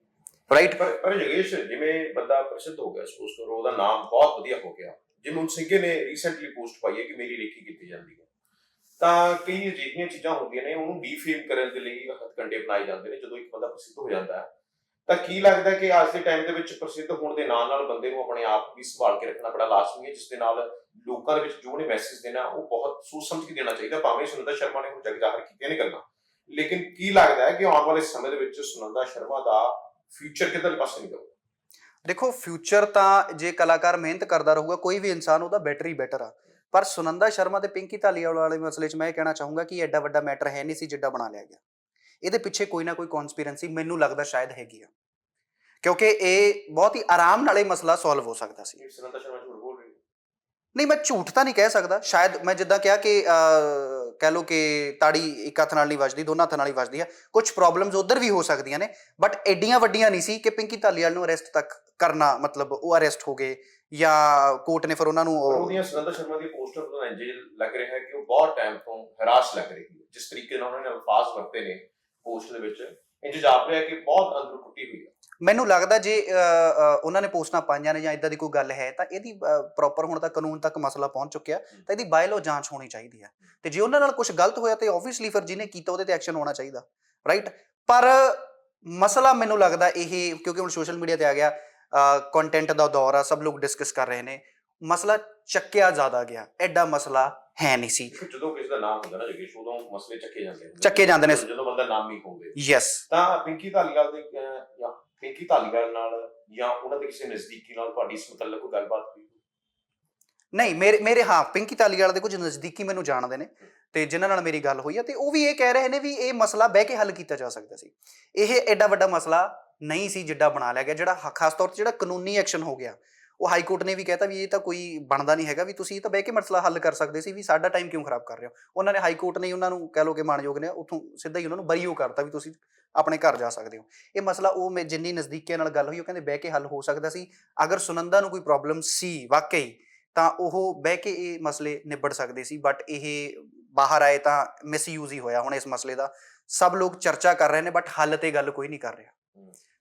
ਰਾਈਟ ਪਰ ਜਗੇਸ਼ ਜਿਵੇਂ ਬੰਦਾ ਪ੍ਰਸਿੱਧ ਹੋ ਗਿਆ ਸਪੋਜ਼ ਕਰੋ, ਉਹਦਾ ਨਾਮ ਬਹੁਤ ਵਧੀਆ ਹੋ ਗਿਆ। ਜਿਵੇਂ ਹੁਣ ਸਿੰਘੇ ਨੇ ਰੀਸੈਂਟਲੀ ਪੋਸਟ ਪਾਈ ਹੈ ਕਿ ਮੇਰੀ ਰੇਖੀ ਕੀਤੀ ਜਾਂਦੀ ਹੈ। ਤਾਂ ਕਈ ਅਜਿਹੀਆਂ ਚੀਜ਼ਾਂ ਹੁੰਦੀਆਂ ਨੇ, ਉਹਨੂੰ ਡੀਫੇਮ ਕਰਨ ਦੇ ਲਈ ਹੱਥਕੰਡੇ ਬਣਾਏ ਜਾਂਦੇ ਨੇ, ਜਦੋਂ ਇੱਕ ਬੰਦਾ ਪ੍ਰਸਿੱਧ ਹੋ ਜਾਂਦਾ ਹੈ। ਤਾਂ ਕੀ ਲੱਗਦਾ ਕਿ ਅੱਜ ਦੇ ਟਾਈਮ ਦੇ ਵਿੱਚ ਪ੍ਰਸਿੱਧ ਹੋਣ ਦੇ ਨਾਲ ਨਾਲ ਬੰਦੇ ਨੂੰ ਆਪਣੇ ਆਪ ਵੀ ਸੰਭਾਲ ਕੇ ਰੱਖਣਾ ਬੜਾ ਲਾਜ਼ਮੀ ਹੈ, ਜਿਸ ਦੇ ਨਾਲ ਲੋਕਾਂ ਦੇ ਵਿੱਚ ਜੋ ਨੇ ਮੈਸੇਜ ਦੇਣਾ ਉਹ ਬਹੁਤ ਸੋਚ ਕੇ ਦੇਣਾ ਚਾਹੀਦਾ, ਭਾਵੇਂ ਸੁਨੰਦਾ ਸ਼ਰਮਾ ਨੇ ਹੁਣ ਜਗ ਜ਼ਾਹਰ ਕੀਤੀਆਂ ਨਹੀਂ ਗੱਲਾਂ। ਲੇਕਿਨ ਕੀ ਲੱਗਦਾ ਹੈ ਕਿ ਆਉਣ ਵਾਲੇ ਸਮੇਂ ਦੇ ਵਿੱਚ ਸੁਨੰਦਾ ਸ਼ਰਮਾ ਦਾ ਫਿਊਚਰ ਕਿੱਧਰ ਪਾਸੇ ਨਿਕਲੂ ਦੇਖੋ ਫਿਊਚਰ ਤਾਂ ਜੇ ਕਲਾਕਾਰ ਮਿਹਨਤ ਕਰਦਾ ਰਹੂਗਾ, ਕੋਈ ਵੀ ਇਨਸਾਨ ਉਹਦਾ ਬੈਟਰ ਬੈਟਰ ਆ। ਪਰ ਸੁਨੰਦਾ ਸ਼ਰਮਾ ਤੇ ਪਿੰਕੀ ਧਾਲੀਵਾਲ ਵਾਲੇ ਮਸਲੇ 'ਚ ਮੈਂ ਇਹ ਕਹਿਣਾ ਚਾਹੂੰਗਾ ਕਿ ਐਡਾ ਵੱਡਾ ਮੈਟਰ ਹੈ ਨਹੀਂ ਸੀ ਜਿੱਡਾ ਬਣਾ ਲਿਆ ਗਿਆ। ਇਹਦੇ ਪਿੱਛੇ ਕੋਈ ਨਾ ਕੋਈ ਕਨਸਪੀਰੈਂਸੀ ਮੈਨੂੰ ਲੱਗਦਾ ਸ਼ਾਇਦ ਹੈਗੀ ਆ। ਕਿਉਂਕਿ ਇਹ ਬਹੁਤ ਹੀ ਆਰਾਮ ਨਾਲ ਇਹ ਮਸਲਾ ਸੋਲਵ ਹੋ ਸਕਦਾ ਸੀ। ਸੁਨੰਦਾ ਸ਼ਰਮਾ ਝੂਠ ਬੋਲ ਰਹੀ ਨਹੀਂ ਮੈਂ ਝੂਠ ਤਾਂ ਨਹੀਂ ਕਹਿ ਸਕਦਾ। ਸ਼ਾਇਦ ਮੈਂ ਜਿੱਦਾਂ ਕਿਹਾ ਕਿ ਕਹਿ ਲਓ ਕਿ ਤਾੜੀ ਇੱਕ ਹੱਥ ਨਾਲ ਨਹੀਂ ਵੱਜਦੀ ਦੋਨਾਂ ਹੱਥਾਂ ਨਾਲ ਹੀ ਵੱਜਦੀ ਆ। ਕੁਝ ਪ੍ਰੋਬਲਮਸ ਉਧਰ ਵੀ ਹੋ ਸਕਦੀਆਂ ਨੇ ਬਟ ਐਡੀਆਂ ਵੱਡੀਆਂ ਨਹੀਂ ਸੀ ਕਿ ਪਿੰਕੀ ਧਾਲੀਵਾਲ ਨੂੰ ਅਰੈਸਟ ਤੱਕ ਕਰਨਾ ਮਤਲਬ ਉਹ ਅਰੈਸਟ ਹੋ ਗਏ। ਜਾਂ ਕੋਰਟ ਨੇ ਫਿਰ ਉਹਨਾਂ ਨੂੰ ਪਰ ਉਹਦੀਆਂ ਸੁਨੰਦਾ ਸ਼ਰਮਾ ਦੀ ਪੋਸਟਰ ਤੋਂ ਇੰਜ ਲੱਗ ਰਿਹਾ ਹੈ ਕਿ ਉਹ ਬਹੁਤ ਟਾਈਮ ਤੋਂ ਹਰਾਸ਼ ਲੱਗ ਰਹੀ ਹੈ। ਜਿਸ ਤਰੀਕੇ ਨਾਲ ਉਹਨਾਂ ਨੇ ਅਲਫਾਜ਼ ਵਰਤੇ ਨੇ ਪੋਸਟ ਦੇ ਵਿੱਚ ਇੰਜ ਜਾਪ ਰਿਹਾ ਕਿ ਬਹੁਤ ਅੰਦਰ ਟੁੱਟੀ ਹੋਈ ਹੈ। ਮੈਨੂੰ ਲੱਗਦਾ ਜੇ ਉਹਨਾਂ ਨੇ ਪੋਸਟਾਂ ਪਾਈਆਂ ਨੇ ਜਾਂ ਇਦਾਂ ਦੀ ਕੋਈ ਗੱਲ ਹੈ ਤਾਂ ਇਹਦੀ ਪ੍ਰੋਪਰ ਹੁਣ ਤੱਕ ਕਾਨੂੰਨ ਤੱਕ ਮਸਲਾ ਪਹੁੰਚ ਚੁੱਕਿਆ ਤਾਂ ਇਹਦੀ ਬਾਇਲੋ ਜਾਂਚ ਹੋਣੀ ਚਾਹੀਦੀ ਹੈ। ਤੇ ਜੇ ਉਹਨਾਂ ਨਾਲ ਕੁਝ ਗਲਤ ਹੋਇਆ ਤੇ ਆਬਵੀਅਸਲੀ ਫਿਰ ਜਿਹਨੇ ਕੀਤਾ ਉਹਦੇ ਤੇ ਐਕਸ਼ਨ ਹੋਣਾ ਚਾਹੀਦਾ ਰਾਈਟ ਪਰ ਮਸਲਾ ਮੈਨੂੰ ਲੱਗਦਾ ਇਹ ਕਿਉਂਕਿ ਹੁਣ ਸੋਸ਼ਲ ਮੀਡੀਆ ਤੇ ਆ ਗਿਆ ਕੰਟੈਂਟ ਦਾ ਦੌਰ ਆ ਸਭ ਲੋਕ ਡਿਸਕਸ ਕਰ ਰਹੇ ਨੇ। ਮਸਲਾ ਚੱਕਿਆ ਜ਼ਿਆਦਾ ਗਿਆ। ਐਡਾ ਮਸਲਾ ਹੈ ਨਹੀਂ ਸੀ। ਜਦੋਂ ਕਿਸੇ ਦਾ ਨਾਮ ਹੁੰਦਾ ਨਾ ਜਗੇਸ਼ ਉਦੋਂ ਮਸਲੇ ਚੱਕੇ ਜਾਂਦੇ ਨੇ ਚੱਕੇ ਜਾਂਦੇ ਨੇ। ਜਦੋਂ ਬੰਦਾ ਨਾਮੀ ਹੋਵੇ ਯੈਸ ਤਾਂ ਪਿੰਕੀ ਧਾਲੀਵਾਲ ਦੇ ਜਾਂ ਪਿੰਕੀ ਧਾਲੀਵਾਲ ਨਾਲ ਜਾਂ ਉਹਨਾਂ ਦੇ ਕਿਸੇ ਨਜ਼ਦੀਕੀ ਨਾਲ ਤੁਹਾਡੀ ਇਸ ਮੁਤਲਕ ਕੋਈ ਗੱਲਬਾਤ ਹੋਈ? ਨਹੀਂ ਮੇਰੇ ਮੇਰੇ ਹਾਂ ਪਿੰਕੀ ਧਾਲੀਵਾਲ ਦੇ ਕੁਝ ਨਜ਼ਦੀਕੀ ਮੈਨੂੰ ਜਾਣਦੇ ਨੇ ਤੇ ਜਿਨ੍ਹਾਂ ਨਾਲ ਮੇਰੀ ਗੱਲ ਹੋਈ ਆ ਤੇ ਉਹ ਵੀ ਇਹ ਕਹਿ ਰਹੇ ਨੇ ਵੀ ਇਹ ਮਸਲਾ ਬਹਿ ਕੇ ਹੱਲ ਕੀਤਾ ਜਾ ਸਕਦਾ ਸੀ। ਇਹ ਐਡਾ ਵੱਡਾ ਮਸਲਾ ਨਹੀਂ ਸੀ ਜਿੱਡਾ ਬਣਾ ਲਿਆ ਗਿਆ, ਜਿਹੜਾ ਖਾਸ ਤੌਰ ਤੇ ਜਿਹੜਾ ਕਾਨੂੰਨੀ ਐਕਸ਼ਨ ਹੋ ਗਿਆ। ਉਹ ਹਾਈ ਕੋਰਟ ਨੇ ਵੀ ਕਹਿਤਾ ਵੀ ਇਹ ਤਾਂ ਕੋਈ ਬਣਦਾ ਨਹੀਂ ਹੈਗਾ ਵੀ ਤੁਸੀਂ ਇਹ ਤਾਂ ਬਹਿ ਕੇ ਮਸਲਾ ਹੱਲ ਕਰ ਸਕਦੇ ਸੀ ਵੀ ਸਾਡਾ ਟਾਈਮ ਕਿਉਂ ਖਰਾਬ ਕਰ ਰਹੇ ਹੋ। ਉਹਨਾਂ ਨੇ ਹਾਈ ਕੋਰਟ ਨੇ ਉਹਨਾਂ ਨੂੰ ਕਹਿ ਲੋ ਕਿ ਮਾਨਯੋਗ ਨੇ ਉੱਥੋਂ ਸਿੱਧਾ ਹੀ ਉਹਨਾਂ ਨੂੰ ਬਰੀਓ ਕਰਤਾ ਵੀ ਤੁਸੀਂ ਆਪਣੇ ਘਰ ਜਾ ਸਕਦੇ ਹੋ। ਇਹ ਮਸਲਾ ਉਹ ਮੈਂ ਜਿੰਨੀ ਨਜ਼ਦੀਕੀਆਂ ਨਾਲ ਗੱਲ ਹੋਈ ਉਹ ਕਹਿੰਦੇ ਬਹਿ ਕੇ ਹੱਲ ਹੋ ਸਕਦਾ ਸੀ। ਅਗਰ ਸੁਨੰਦਾ ਨੂੰ ਕੋਈ ਪ੍ਰੋਬਲਮ ਸੀ ਵਾਕਈ, ਤਾਂ ਉਹ ਬਹਿ ਕੇ ਇਹ ਮਸਲੇ ਨਿਬੜ ਸਕਦੇ ਸੀ ਬਟ ਇਹ ਬਾਹਰ ਆਏ ਤਾਂ ਮਿਸਯੂਜ਼ ਹੀ ਹੋਇਆ ਹੁਣ ਇਸ ਮਸਲੇ ਦਾ। ਸਭ ਲੋਕ ਚਰਚਾ ਕਰ ਰਹੇ ਨੇ ਬਟ ਹੱਲ ਤੇ ਗੱਲ ਕੋਈ ਨਹੀਂ ਕਰ ਰਿਹਾ।